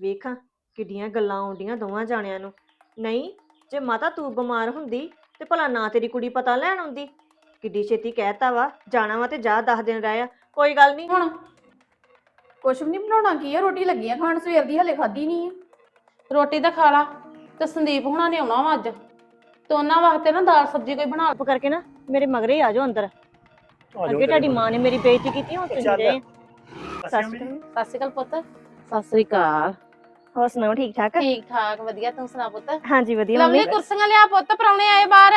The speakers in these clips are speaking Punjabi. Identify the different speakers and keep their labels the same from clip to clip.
Speaker 1: ਵੇਖਾਂ ਕਿੱਡੀਆਂ ਗੱਲਾਂ ਆਉਂਦੀਆਂ ਦੋਵਾਂ ਜਾਣਿਆਂ ਨੂੰ। ਨਹੀਂ ਜੇ ਮਾਤਾ ਤੂੰ ਬਿਮਾਰ ਹੁੰਦੀ ਤੇ ਭਲਾ ਨਾ ਤੇਰੀ ਕੁੜੀ ਪਤਾ ਲੈਣ ਆਉਂਦੀ। ਕਿੱਡੀ ਛੇਤੀ ਕਹਿਤਾ ਵਾ ਜਾਣਾ ਵਾ ਤੇ ਜਾ 10 ਦਿਨ ਰਹਿ ਆ। ਕੋਈ ਗੱਲ ਨਹੀਂ
Speaker 2: ਹੁਣ ਕੁਛ ਵੀ ਨਹੀਂ ਬਣਾਉਣਾ ਕੀ ਆ? ਰੋਟੀ ਲੱਗੀ ਆ ਖਾਣ ਸਵੇਰ ਦੀ ਹਲੇ ਖਾਧੀ ਨਹੀਂ ਆ। ਰੋਟੀ ਤਾਂ ਖਾ ਲਾ ਤੇ ਸੰਦੀਪ ਹੁਣਾਂ ਨੇ ਆਉਣਾ ਵਾ ਅੱਜ। ਤੇ ਉਹਨਾਂ ਵਾਸਤੇ ਨਾ ਦਾਲ ਸਬਜ਼ੀ ਕੋਈ ਬਣਾ
Speaker 1: ਚੁੱਪ ਕਰਕੇ ਨਾ ਮੇਰੇ ਮਗਰੇ ਹੀ ਆ ਜਾਓ ਅੰਦਰ। ਅੱਗੇ ਤੁਹਾਡੀ। ਮਾਂ ਨੇ ਮੇਰੀ ਬੇਇੱਜ਼ਤੀ ਕੀਤੀ ਹੁਣ ਤੁਸੀਂ
Speaker 3: ਵੀ-
Speaker 2: ਸਤਿ ਸ਼੍ਰੀ ਅਕਾਲ ਪੁੱਤ। ਸਤਿ ਸ਼੍ਰੀ ਅਕਾਲ।
Speaker 1: ਹੋਰ ਸੁਣਾਓ ਠੀਕ ਠਾਕ?
Speaker 2: ਠੀਕ ਠਾਕ ਵਧੀਆ। ਤੂੰ ਸੁਣਾ ਪੁੱਤ?
Speaker 1: ਹਾਂਜੀ ਵਧੀਆ
Speaker 2: ਲਵਲੀ
Speaker 1: ਮੰਮੀ।
Speaker 2: ਕੁਰਸੀਆਂ ਲਿਆ ਪੁੱਤ ਪਰੌਣੇ ਆਏ ਬਾਹਰ।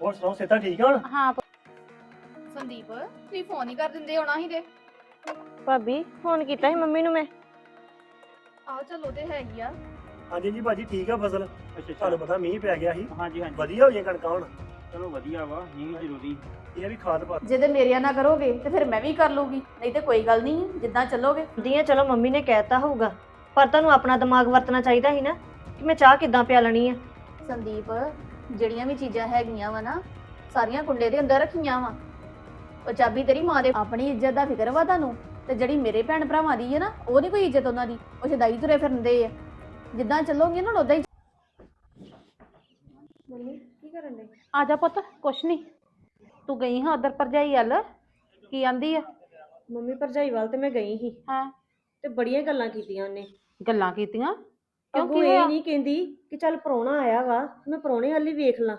Speaker 3: ਹੋਰ ਸੁਣਾਓ ਸਿਹਤਾਂ ਠੀਕ ਆ ਹੁਣ?
Speaker 2: ਹਾਂ
Speaker 4: ਸੰਦੀਪ ਤੁਸੀਂ ਫੋਨ ਹੀ ਕਰ ਦਿੰਦੇ ਹੋਣਾ ਸੀ ਤੇ।
Speaker 1: ਭਾਬੀ ਫੋਨ ਕੀਤਾ ਸੀ ਮੰਮੀ ਨੂੰ ਮੈਂ।
Speaker 4: ਆਹ ਚਲੋ ਤੇ ਹੈ ਹੀ ਆ।
Speaker 3: ਹਾਂਜੀ ਜੀ ਭਾਜੀ ਠੀਕ ਆ ਫਸਲ?
Speaker 5: ਅੱਛਾ
Speaker 3: ਤੁਹਾਨੂੰ ਪਤਾ ਮੀਂਹ ਪੈ ਗਿਆ ਸੀ।
Speaker 5: ਹਾਂਜੀ ਹਾਂਜੀ।
Speaker 3: ਵਧੀਆ ਹੋਈਆਂ ਕਣਕਾਂ ਹੁਣ?
Speaker 5: ਚਲੋ ਵਧੀਆ ਵਾ ਨਹੀਂ ਜ਼ਰੂਰੀ।
Speaker 3: ਇਹ ਵੀ ਖਾਦ ਪਾ
Speaker 2: ਜੇ ਤੇ ਮੇਰਿਆਂ ਨਾ ਕਰੋਗੇ ਤੇ ਫਿਰ ਮੈਂ ਵੀ ਕਰ ਲੂਗੀ। ਨਹੀਂ ਤੇ ਕੋਈ ਗੱਲ ਨਹੀਂ ਜਿੱਦਾਂ ਚੱਲੋਗੇ।
Speaker 1: ਦੀਆਂ ਚਲੋ ਮੰਮੀ ਨੇ ਕਹਿਤਾ ਹੋਊਗਾ। ਪਰ ਤੁਹਾਨੂੰ ਆਪਣਾ ਦਿਮਾਗ ਵਰਤਣਾ ਚਾਹੀਦਾ ਸੀ ਨਾ ਕਿ ਮੈਂ ਚਾਹ ਕਿੱਦਾਂ ਪਿਆ ਲੈਣੀ ਆ।
Speaker 4: ਸੰਦੀਪ ਜਿਹੜੀਆਂ ਵੀ ਚੀਜ਼ਾਂ ਹੈਗੀਆਂ ਵਾ ਨਾ ਸਾਰੀਆਂ ਕੁੰਡੇ ਦੇ ਅੰਦਰ ਰੱਖੀਆਂ ਵਾ। ਉਹ ਚਾਬੀ ਤੇਰੀ ਮਾਂ ਦੇ ਆਪਣੀ ਇੱਜ਼ਤ ਦਾ ਫਿਕਰ ਵਾ ਤੁਹਾਨੂੰ। ਤੇ ਜਿਹੜੀ ਮੇਰੇ ਭੈਣ ਭਰਾਵਾਂ ਦੀ ਹੈ ਨਾ ਉਹ ਨਹੀਂ ਕੋਈ ਇੱਜ਼ਤ ਉਹਨਾਂ ਦੀ। ਉਹ ਸ਼ਦਾਈ ਤੁਰੇ ਫਿਰਦੇ ਆ। ਜਿੱਦਾਂ ਚੱਲੋਗੇ ਨਾ ਉਦਾਂ ਹੀ
Speaker 1: ਮੰਮੀ ਕੀ ਕਰਨ ਦੇ
Speaker 2: ਆ ਜਾ ਪੁੱਤ ਕੁਛ ਨਹੀਂ ਤੂੰ ਗਈ ਹਾਂ ਉਧਰ ਭਰਜਾਈ ਵੱਲ? ਕੀ ਆਂਦੀ ਆ?
Speaker 1: ਮੰਮੀ ਭਰਜਾਈ ਵੱਲ ਤੇ ਮੈਂ ਗਈ ਸੀ।
Speaker 2: ਹਾਂ।
Speaker 1: ਤੇ ਬੜੀਆਂ ਗੱਲਾਂ ਕੀਤੀਆਂ ਉਹਨੇ।
Speaker 2: ਗੱਲਾਂ ਕੀਤੀਆਂ? ਕਿਉਂ
Speaker 1: ਅੱਗੋਂ
Speaker 2: ਕੀ
Speaker 1: ਇਹ
Speaker 2: ਹੋਇਆ?
Speaker 1: ਨਹੀਂ ਕਹਿੰਦੀ ਕਿ ਚੱਲ ਪ੍ਰਾਹੁਣਾ ਆਇਆ ਵਾ ਮੈਂ ਪ੍ਰਾਹੁਣੇ ਵਾਲੀ ਵੇਖ ਲਾਂ।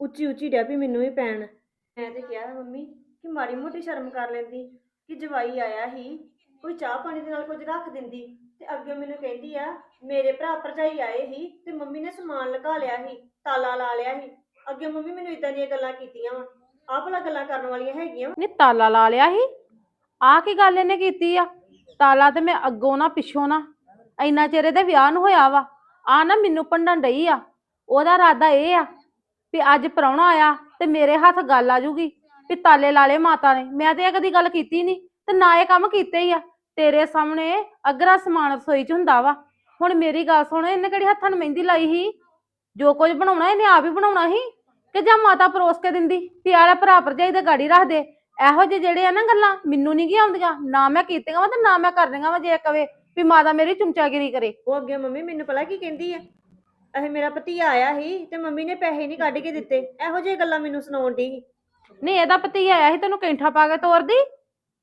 Speaker 1: ਉੱਚੀ ਉੱਚੀ ਡੈ ਪਈ ਮੈਨੂੰ ਵੀ ਪੈਣ। ਮੈਂ ਤੇ ਕਿਹਾ ਮੰਮੀ ਕਿ ਮਾੜੀ ਮੋਟੀ ਸ਼ਰਮ ਕਰ ਲੈਂਦੀ ਕਿ ਜਵਾਈ ਆਇਆ ਹੀ ਕੋਈ ਚਾਹ ਪਾਣੀ ਦੇ ਨਾਲ ਕੁਝ ਰੱਖ ਦਿੰਦੀ। ਤੇ ਅੱਗੇ ਮੈਨੂੰ ਕਹਿੰਦੀ ਆ ਮੇਰੇ ਭਰਾ ਭਰਜਾਈ ਆਏ ਹੀ ਤੇ ਮੰਮੀ ਨੇ ਸਮਾਨ ਲਗਾ ਲਿਆ ਸੀ ਤਾਲਾ ਲਾ ਲਿਆ ਸੀ। ਅੱਗੇ ਮੰਮੀ ਮੈਨੂੰ ਇਦਾਂ ਦੀਆਂ ਗੱਲਾਂ ਕੀਤੀਆਂ ਵਾ। ਆਹ ਭਲਾ ਗੱਲਾਂ ਕਰਨ ਵਾਲੀਆਂ ਹੈਗੀਆਂ।
Speaker 2: ਨੇ ਤਾਲਾ ਲਾ ਲਿਆ ਸੀ। ਆ ਕੀ ਗੱਲ ਇਹਨੇ ਕੀਤੀ ਆ? ਤਾਲਾ ਤੇ ਮੈਂ ਅੱਗੋਂ ਨਾ ਪਿੱਛੋਂ ਨਾ, ਇੰਨਾ ਚਿਰ ਇਹਦੇ ਵਿਆਹ ਨੂੰ ਹੋਇਆ ਵਾ ਆ ਨਾ ਮੈਨੂੰ ਭੰਡਣ ਡਈ ਆ। ਉਹਦਾ ਇਰਾਦਾ ਇਹ ਆ ਵੀ ਅੱਜ ਪ੍ਰਾਹੁਣਾ ਆਇਆ ਤੇ ਮੇਰੇ ਹੱਥ ਗੱਲ ਆ ਜੂਗੀ ਵੀ ਤਾਲੇ ਲਾ ਲਏ ਮਾਤਾ ਨੇ। ਮੈਂ ਤੇ ਇਹ ਕਦੀ ਗੱਲ ਕੀਤੀ ਨਹੀਂ ਤੇ ਨਾ ਇਹ ਕੰਮ ਕੀਤੇ ਹੀ ਆ। ਤੇਰੇ ਸਾਹਮਣੇ ਅਗਰਾ ਸਮਾਨ ਰਸੋਈ 'ਚ ਹੁੰਦਾ ਵਾ। ਹੁਣ ਮੇਰੀ ਗੱਲ ਸੁਣ, ਇਹਨੇ ਕਿਹੜੀ ਹੱਥਾਂ ਨੂੰ ਮਹਿੰਦੀ ਲਾਈ ਸੀ? ਜੋ ਕੁਝ ਬਣਾਉਣਾ, ਇਹਨੇ ਆਪ ਹੀ ਬਣਾਉਣਾ ਸੀ? ਕਿ ਜਾਂ ਮਾਤਾ ਪਰੋਸ ਕੇ ਦਿੰਦੀ ਵੀ ਆਲਾ ਭਰਾ ਭਰਜਾਈ ਦੇ ਗਾੜੀ ਰੱਖ ਦੇ। ਇਹੋ ਜਿਹੇ ਜਿਹੜੇ ਆ ਨਾ ਗੱਲਾਂ ਮੈਨੂੰ ਨਹੀਂ ਕੀ ਆਉਂਦੀਆਂ। ਨਾ ਮੈਂ ਕੀਤੀਆਂ ਵਾ ਤੇ ਨਾ ਮੈਂ ਕਰਨੀਆਂ ਵਾ ਜੇ ਕਵੇ ਵੀ ਮਾਤਾ ਮੇਰੀ ਚੁੰਚਾਗਿਰੀ ਕਰੇ।
Speaker 1: ਉਹ ਅੱਗੇ ਮੰਮੀ ਮੈਨੂੰ ਪਤਾ ਕੀ ਕਹਿੰਦੀ ਆ? ਇਹ ਮੇਰਾ ਭਤੀਆ ਆਇਆ ਸੀ ਤੇ ਮੰਮੀ ਨੇ ਪੈਸੇ ਨਹੀਂ ਕੱਢ ਕੇ ਦਿੱਤੇ। ਇਹੋ ਜਿਹੀਆਂ ਗੱਲਾਂ ਮੈਨੂੰ ਸੁਣਾਉਣ ਦੀ
Speaker 2: ਨਹੀਂ ਇਹਦਾ ਪਤੀ ਆਇਆ ਸੀ ਤੈਨੂੰ ਕੈਂਠਾ ਪਾ ਕੇ ਤੋਰਦੀ।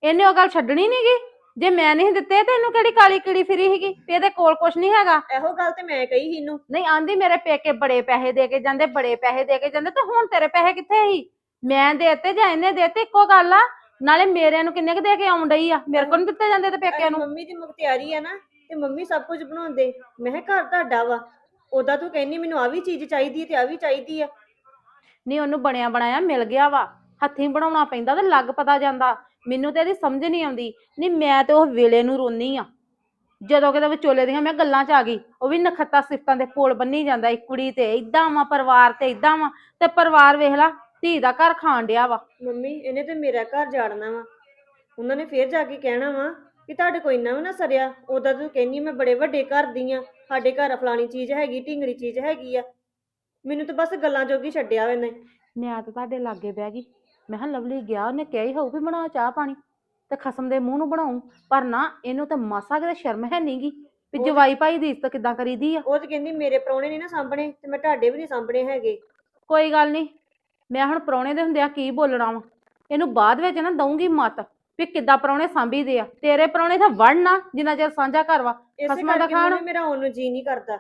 Speaker 2: ਇਹਨੇ ਉਹ ਗੱਲ ਛੱਡਣੀ ਨਹੀਂਗੀ ਜੇ ਮੈਂ ਨਹੀਂ ਦਿੱਤੇ ਤੇ ਇਹਨੂੰ ਕਿਹੜੀ ਕਾਲੀ ਕੀੜੀ ਫਿਰੀ ਸੀਗੀ? ਵੀ ਇਹਦੇ ਕੋਲ ਕੁਛ ਨਹੀਂ ਹੈਗਾ।
Speaker 1: ਇਹੋ ਗੱਲ ਤੇ ਮੈਂ ਕਹੀ ਸੀ ਇਹਨੂੰ।
Speaker 2: ਨਹੀਂ ਆਂਦੀ ਮੇਰੇ ਪੇਕੇ ਬੜੇ ਪੈਸੇ ਦੇ ਕੇ ਜਾਂਦੇ ਬੜੇ ਪੈਸੇ ਦੇ ਕੇ ਜਾਂਦੇ ਤੇ ਹੁਣ ਤੇਰੇ ਪੈਸੇ ਕਿੱਥੇ ਸੀ? ਮੈਂ ਦੇਤੇ ਜਾਂ ਇਹਨੇ ਦੇਤੇ ਇੱਕੋ ਗੱਲ ਆ। ਨਾਲੇ ਮੇਰਿਆਂ ਨੂੰ ਕਿੰਨੇ ਕੁ ਦੇ ਕੇ ਆਉਣ ਡਈ ਆ? ਮੇਰੇ ਕੋਲ ਨਹੀਂ ਦਿੱਤੇ ਜਾਂਦੇ ਤੇ ਪੇਕਿਆਂ ਨੂੰ।
Speaker 1: ਮੰਮੀ ਦੀ ਮੁਖਤਿਆਰੀ ਆ ਨਾ ਤੇ ਮੰਮੀ ਸਭ ਕੁਝ ਬਣਾਉਂਦੇ। ਮੈਂ ਕਿਹਾ ਘਰ ਤੁਹਾਡਾ ਵਾ। ਉਦਾਂ ਤੂੰ ਕਹਿੰਦੀ ਮੈਨੂੰ ਆ ਵੀ ਚੀਜ਼ ਚਾਹੀਦੀ ਹੈ ਤੇ ਆ ਵੀ ਚਾਹੀਦੀ ਆ।
Speaker 2: ਨਹੀਂ ਉਹਨੂੰ ਬਣਿਆ ਬਣਾਇਆ ਮਿਲ ਗਿਆ ਵਾ। ਹੱਥੀਂ ਬਣਾਉਣਾ ਪੈਂਦਾ ਤੇ ਲੱਗ ਪਤਾ ਜਾਂਦਾ। ਮੈਨੂੰ ਤੇ ਇਹਦੀ ਸਮਝ ਨਹੀਂ ਆਉਂਦੀ। ਨਹੀਂ ਮੈਂ ਤੇ ਉਹ ਵੇਲੇ ਨੂੰ ਰੋਨੀ ਆ। ਜਦੋਂ ਕਿਤੇ ਵਿਚੋਲੇ ਦੀਆਂ ਮੈਂ ਗੱਲਾਂ ਚ ਆ ਗਈ। ਉਹ ਵੀ ਨਖੱਤਾ ਸਿਫਤਾਂ ਦੇ ਪੋਲ ਬੰਨੀ ਜਾਂਦਾ ਇੱਕ ਕੁੜੀ ਤੇ। ਇਦਾਂ ਵਾ ਪਰਿਵਾਰ ਤੇ ਇਦਾਂ ਵਾ। ਤੇ ਪਰਿਵਾਰ ਵੇਖ ਲਾ ਧੀ ਦਾ ਘਰ ਖਾਣ ਡਿਆ ਵਾ।
Speaker 1: ਮੰਮੀ ਇਹਨੇ ਤੇ ਮੇਰਾ ਘਰ ਜਾੜਨਾ ਵਾ। ਉਹਨਾਂ ਨੇ ਫੇਰ ਜਾ ਕੇ ਕਹਿਣਾ ਵਾ ਕਿ ਤੁਹਾਡੇ ਕੋਈ ਇੰਨਾ ਵੀ ਨਾ ਸਰਿਆ। ਉਦਾਂ ਤੂੰ ਕਹਿੰਦੀ ਮੈਂ ਬੜੇ ਵੱਡੇ ਘਰ ਦੀ ਆ। ਸਾਡੇ ਘਰ ਫਲਾਣੀ ਚੀਜ਼ ਹੈਗੀ ਢਿੰਗਰੀ ਚੀਜ਼ ਹੈਗੀ ਆ। ਮੈਨੂੰ ਤਾਂ ਬਸ ਗੱਲਾਂ ਜੋਗੀ ਛੱਡਿਆ ਵਾ ਇਹਨੇ।
Speaker 2: ਮੈਂ ਤਾਂ ਤੁਹਾਡੇ ਲਾਗੇ ਬਹਿ ਗਈ। ਮੈਂ ਕਿਹਾ ਲਵਲੀ ਗਿਆ ਉਹਨੇ ਕਿਹਾ ਹੀ ਹੋਊ ਵੀ ਬਣਾ ਚਾਹ ਪਾਣੀ ਤੇ ਖਸਮ ਦੇ ਮੂੰਹ ਨੂੰ ਬਣਾਉ ਪਰ ਨਾ ਇਹਨੂੰ ਤਾਂ ਮਾਸਾ ਕਿਤੇ ਸ਼ਰਮ ਹੈ ਨਹੀਂਗੀ ਵੀ
Speaker 1: ਉਹ-
Speaker 2: ਜਵਾਈ ਭਾਈ ਦੀ ਇੱਜ਼ਤ ਕਿਦਾਂ ਕਰੀਦੀ ਆ।
Speaker 1: ਉਹ ਤੇ ਕਹਿੰਦੀ ਮੇਰੇ ਪ੍ਰਾਹੁਣੇ ਨਹੀਂ ਨਾ ਸਾਂਭਣੇ ਤੇ ਮੈਂ ਤੁਹਾਡੇ ਵੀ ਨਹੀਂ ਸਾਂਭਣੇ ਹੈਗੇ।
Speaker 2: ਕੋਈ ਗੱਲ ਨਹੀਂ ਮੈਂ ਹੁਣ ਪ੍ਰਾਹੁਣੇ ਦੇ ਹੁੰਦਿਆਂ ਕੀ ਬੋਲਣਾ ਵਾ? ਇਹਨੂੰ ਬਾਅਦ ਵਿੱਚ ਨਾ ਦਊਂਗੀ ਮਤ ਵੀ ਕਿੱਦਾਂ ਪ੍ਰਾਹੁਣੇ ਸਾਂਭੀਦੇ ਆ। ਤੇਰੇ ਪ੍ਰਾਹੁਣੇ ਤਾਂ ਵੜਨਾ ਜਿੰਨਾ ਚਿਰ ਸਾਂਝਾ ਘਰ ਵਾ
Speaker 1: ਇਸੇ
Speaker 2: ਖਸਮਾਂ ਦਾ
Speaker 1: ਕਰਕੇ
Speaker 2: ਖਾਣ।
Speaker 1: ਮੇਰਾ ਆਉਣ ਨੂੰ ਜੀ ਨਹੀਂ ਕਰਦਾ।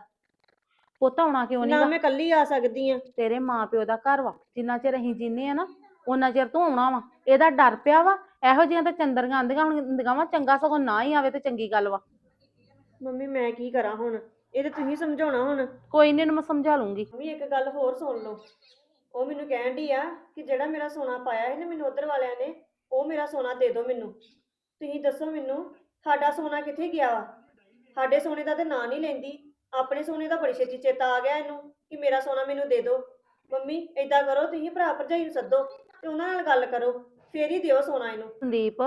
Speaker 2: ਪੁੱਤ ਆਉਣਾ ਕਿਉਂ
Speaker 1: ਨਾ
Speaker 2: ਨਹੀਂ
Speaker 1: ਮੈਂ ਇਕੱਲੀ ਆ ਸਕਦੀ ਆ।
Speaker 2: ਤੇਰੇ ਮਾਪਿਓ ਦਾ ਘਰ ਵਾ ਜਿੰਨਾ ਚਿਰ ਅਸੀਂ ਜੀਨੇ ਆ ਨਾ ਉਹਨਾਂ ਚਿਰ ਤੂੰ ਆਉਣਾ ਵਾ ਇਹਦਾ ਡਰ ਪਿਆ ਵਾ ਇਹੋ ਜਿਹੀਆਂ ਤਾਂ ਚੰਦਰੀਆਂ ਆਂਦੀਆਂ ਹੁੰਦੀਆਂ ਵਾ ਚੰਗਾ ਸਗੋਂ ਨਾ ਹੀ ਆਵੇ ਤੇ ਚੰਗੀ ਗੱਲ ਵਾ।
Speaker 1: ਮੰਮੀ ਮੈਂ ਕੀ ਕਰਾਂ ਹੁਣ? ਇਹ ਤੇ ਤੁਸੀਂ ਸਮਝਾਉਣਾ ਹੁਣ।
Speaker 2: ਕੋਈ ਨਹੀਂ ਇਹਨੂੰ ਮੈਂ ਸਮਝਾ ਲੂੰਗੀ।
Speaker 1: ਮੰਮੀ ਇੱਕ ਗੱਲ ਹੋਰ ਸੁਣ ਲਓ। ਉਹ ਮੈਨੂੰ ਕਹਿਣ ਡਈ ਆ ਕਿ ਜਿਹੜਾ ਮੇਰਾ ਸੋਨਾ ਪਾਇਆ ਸੀ ਨਾ ਮੈਨੂੰ ਉਧਰ ਵਾਲਿਆਂ ਨੇ ਉਹ ਮੇਰਾ ਸੋਨਾ ਦੇ ਦਿਓ ਮੈਨੂੰ। ਤੁਸੀਂ ਦੱਸੋ ਮੈਨੂੰ ਸਾਡਾ ਸੋਨਾ ਕਿੱਥੇ ਗਿਆ ਵਾ? ਸਾਡੇ ਸੋਨੇ ਦਾ ਤੇ ਨਾਂ ਨਹੀਂ ਲੈਂਦੀ। ਆਪਣੇ ਸੋਨੇ ਦਾ ਬੜੀ ਛੇਤੀ ਚੇਤਾ ਆ ਗਿਆ ਇਹਨੂੰ ਕਿ ਮੇਰਾ ਸੋਨਾ ਮੈਨੂੰ ਦੇ ਦਿਓ। ਮੰਮੀ ਏਦਾਂ ਕਰੋ ਤੁਸੀਂ ਭਰਾ ਭਰਜਾਈ ਨੂੰ ਸੱਦੋ। ਤੇ ਉਹਨਾਂ ਨਾਲ ਗੱਲ ਕਰੋ, ਫੇਰ ਹੀ ਦਿਓ ਸੋਨਾ ਇਹਨੂੰ।
Speaker 2: ਸੰਦੀਪ,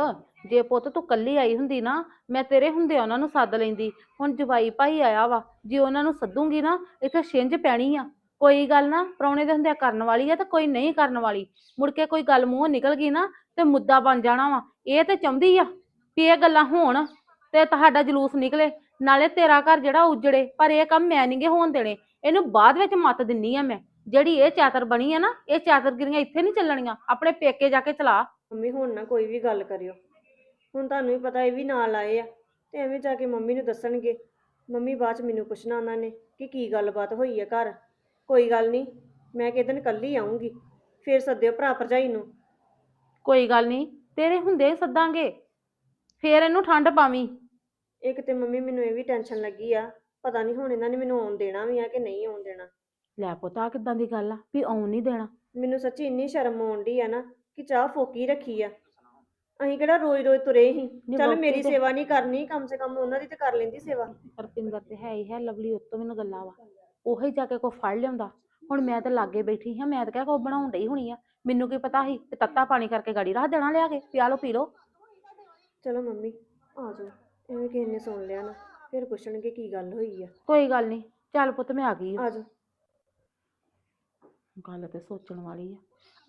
Speaker 2: ਜੇ ਪੁੱਤ ਤੂੰ ਕੱਲੀ ਆਈ ਹੁੰਦੀ ਨਾ, ਮੈਂ ਤੇਰੇ ਹੁੰਦੇ ਉਹਨਾਂ ਨੂੰ ਸੱਦ ਲੈਂਦੀ। ਹੁਣ ਜਵਾਈ ਭਾਈ ਆਇਆ ਵਾ, ਜੇ ਉਹਨਾਂ ਨੂੰ ਸੱਦੂਗੀ ਨਾ, ਇੱਥੇ ਛਿੰਝ ਪੈਣੀ ਆ। ਕੋਈ ਗੱਲ ਨਾ, ਪ੍ਰਾਹੁਣੇ ਦੇ ਹੁੰਦਿਆਂ ਕਰਨ ਵਾਲੀ ਆ ਤੇ ਕੋਈ ਨਹੀਂ ਕਰਨ ਵਾਲੀ। ਮੁੜ ਕੇ ਕੋਈ ਗੱਲ ਮੂੰਹੋਂ ਨਿਕਲ ਗਈ ਨਾ, ਤੇ ਮੁੱਦਾ ਬਣ ਜਾਣਾ ਵਾ। ਇਹ ਤੇ ਚਾਹੁੰਦੀ ਆ ਵੀ ਇਹ ਗੱਲਾਂ ਹੋਣ ਤੇ ਤੁਹਾਡਾ ਜਲੂਸ ਨਿਕਲੇ। ਨਾਲੇ ਤੇਰਾ ਘਰ ਜਿਹੜਾ ਉਜੜੇ, ਪਰ ਇਹ ਕੰਮ ਮੈਂ ਨਹੀਂਗੇ ਹੋਣ ਦੇਣੇ। ਇਹਨੂੰ ਬਾਅਦ ਵਿੱਚ ਮੱਤ ਦਿੰਨੀ ਆ ਮੈਂ। ਜਿਹੜੀ ਇਹ ਚਾਤਰ ਬਣੀ ਆ ਨਾ ਇਹ ਚਾਤਰਗਿਰੀਆਂ ਇੱਥੇ ਨਹੀਂ ਚੱਲਣੀਆਂ ਆਪਣੇ ਪੇਕੇ ਜਾ ਕੇ ਚਲਾ।
Speaker 1: ਮੰਮੀ ਹੁਣ ਨਾ ਕੋਈ ਵੀ ਗੱਲ ਕਰਿਓ। ਹੁਣ ਤੁਹਾਨੂੰ ਵੀ ਪਤਾ ਇਹ ਵੀ ਨਾਲ ਆਏ ਆ ਤੇ ਐਵੇਂ ਜਾ ਕੇ ਮੰਮੀ ਨੂੰ ਦੱਸਣਗੇ। ਮੰਮੀ ਬਾਅਦ ਚ ਮੈਨੂੰ ਪੁੱਛਣਾ ਉਹਨਾਂ ਨੇ ਕਿ ਕੀ ਗੱਲਬਾਤ ਹੋਈ ਹੈ ਘਰ। ਕੋਈ ਗੱਲ ਨਹੀਂ ਮੈਂ ਕਿਸ ਦਿਨ ਕੱਲੀ ਆਉਂਗੀ ਫੇਰ ਸੱਦਿਓ ਭਰਾ ਭਰਜਾਈ ਨੂੰ।
Speaker 2: ਕੋਈ ਗੱਲ ਨਹੀਂ ਤੇਰੇ ਹੁੰਦੇ ਸੱਦਾਂਗੇ ਫੇਰ ਇਹਨੂੰ ਠੰਡ ਪਾਵੀਂ।
Speaker 1: ਇੱਕ ਤੇ ਮੰਮੀ ਮੈਨੂੰ ਇਹ ਵੀ ਟੈਨਸ਼ਨ ਲੱਗੀ ਆ ਪਤਾ ਨਹੀਂ ਹੁਣ ਇਹਨਾਂ ਨੇ ਮੈਨੂੰ ਆਉਣ ਦੇਣਾ ਵੀ ਆ ਕਿ ਨਹੀਂ ਆਉਣ ਦੇਣਾ।
Speaker 2: ਲੈ ਪੁੱਤ ਆ ਕਿਦਾਂ ਦੀ ਗੱਲ ਆ? ਵੀ ਆਉਣ ਨਹੀਂ ਦੇਣਾ।
Speaker 1: ਮੈਨੂੰ ਸੱਚੀ ਇੰਨੀ ਸ਼ਰਮ ਆਉਂਦੀ ਆ ਨਾ ਕਿ ਚਾਹ ਫੋਕੀ ਰੱਖੀ ਆ। ਅਸੀਂ ਕਿਹੜਾ ਰੋਜ਼ ਰੋਜ਼ ਤੁਰੇ ਹੀ ਚੱਲ ਮੇਰੀ
Speaker 2: ਤੇ-
Speaker 1: ਸੇਵਾ ਨਹੀਂ ਕਰਨੀ ਕਮ ਸੇ ਕਮ ਉਹਨਾਂ ਦੀ ਤੇ ਕਰ ਲੈਂਦੀ ਸੇਵਾ।
Speaker 2: ਰਪਿੰਦਰ ਤੇ ਹੈ ਹੀ ਹੈ ਲਵਲੀ ਉੱਤੋਂ ਮੈਨੂੰ ਗੱਲਾਂ ਵਾ। ਉਹੀ ਜਾ ਕੇ ਕੋ ਫੜ ਲਿਆਉਂਦਾ। ਹੁਣ ਮੈਂ ਤੇ ਲਾਗੇ ਬੈਠੀ ਹਾਂ ਮੈਂ ਤਾਂ ਕਿਹਾ ਕੋ ਬਣਾਉਣ ਡਈ ਹੋਣੀ ਆ। ਮੈਨੂੰ ਕੀ ਪਤਾ ਸੀ ਤੇ ਤੱਤਾ ਪਾਣੀ ਕਰਕੇ ਗਾੜੀ ਰੱਖ ਦੇਣਾ ਲਿਆ ਕੇ ਪਿਆ ਲੋ ਪੀ ਲੋ
Speaker 1: ਚਲੋ ਮੰਮੀ ਆ ਜਾਓ। ਐਵੇਂ ਕਿਸੇ ਨੇ ਸੁਣ ਲਿਆ ਨਾ। ਫਿਰ ਪੁੱਛਣਗੇ ਕੀ ਗੱਲ ਹੋਈ ਆ।
Speaker 2: ਕੋਈ ਗੱਲ ਨਹੀਂ ਚੱਲ ਪੁੱਤ ਮੈਂ ਆ ਗਈ ਆਂ।
Speaker 1: ਆ ਜਾਓ।
Speaker 2: ਗੱਲ ਤੇ ਸੋਚਣ ਵਾਲੀ ਆ।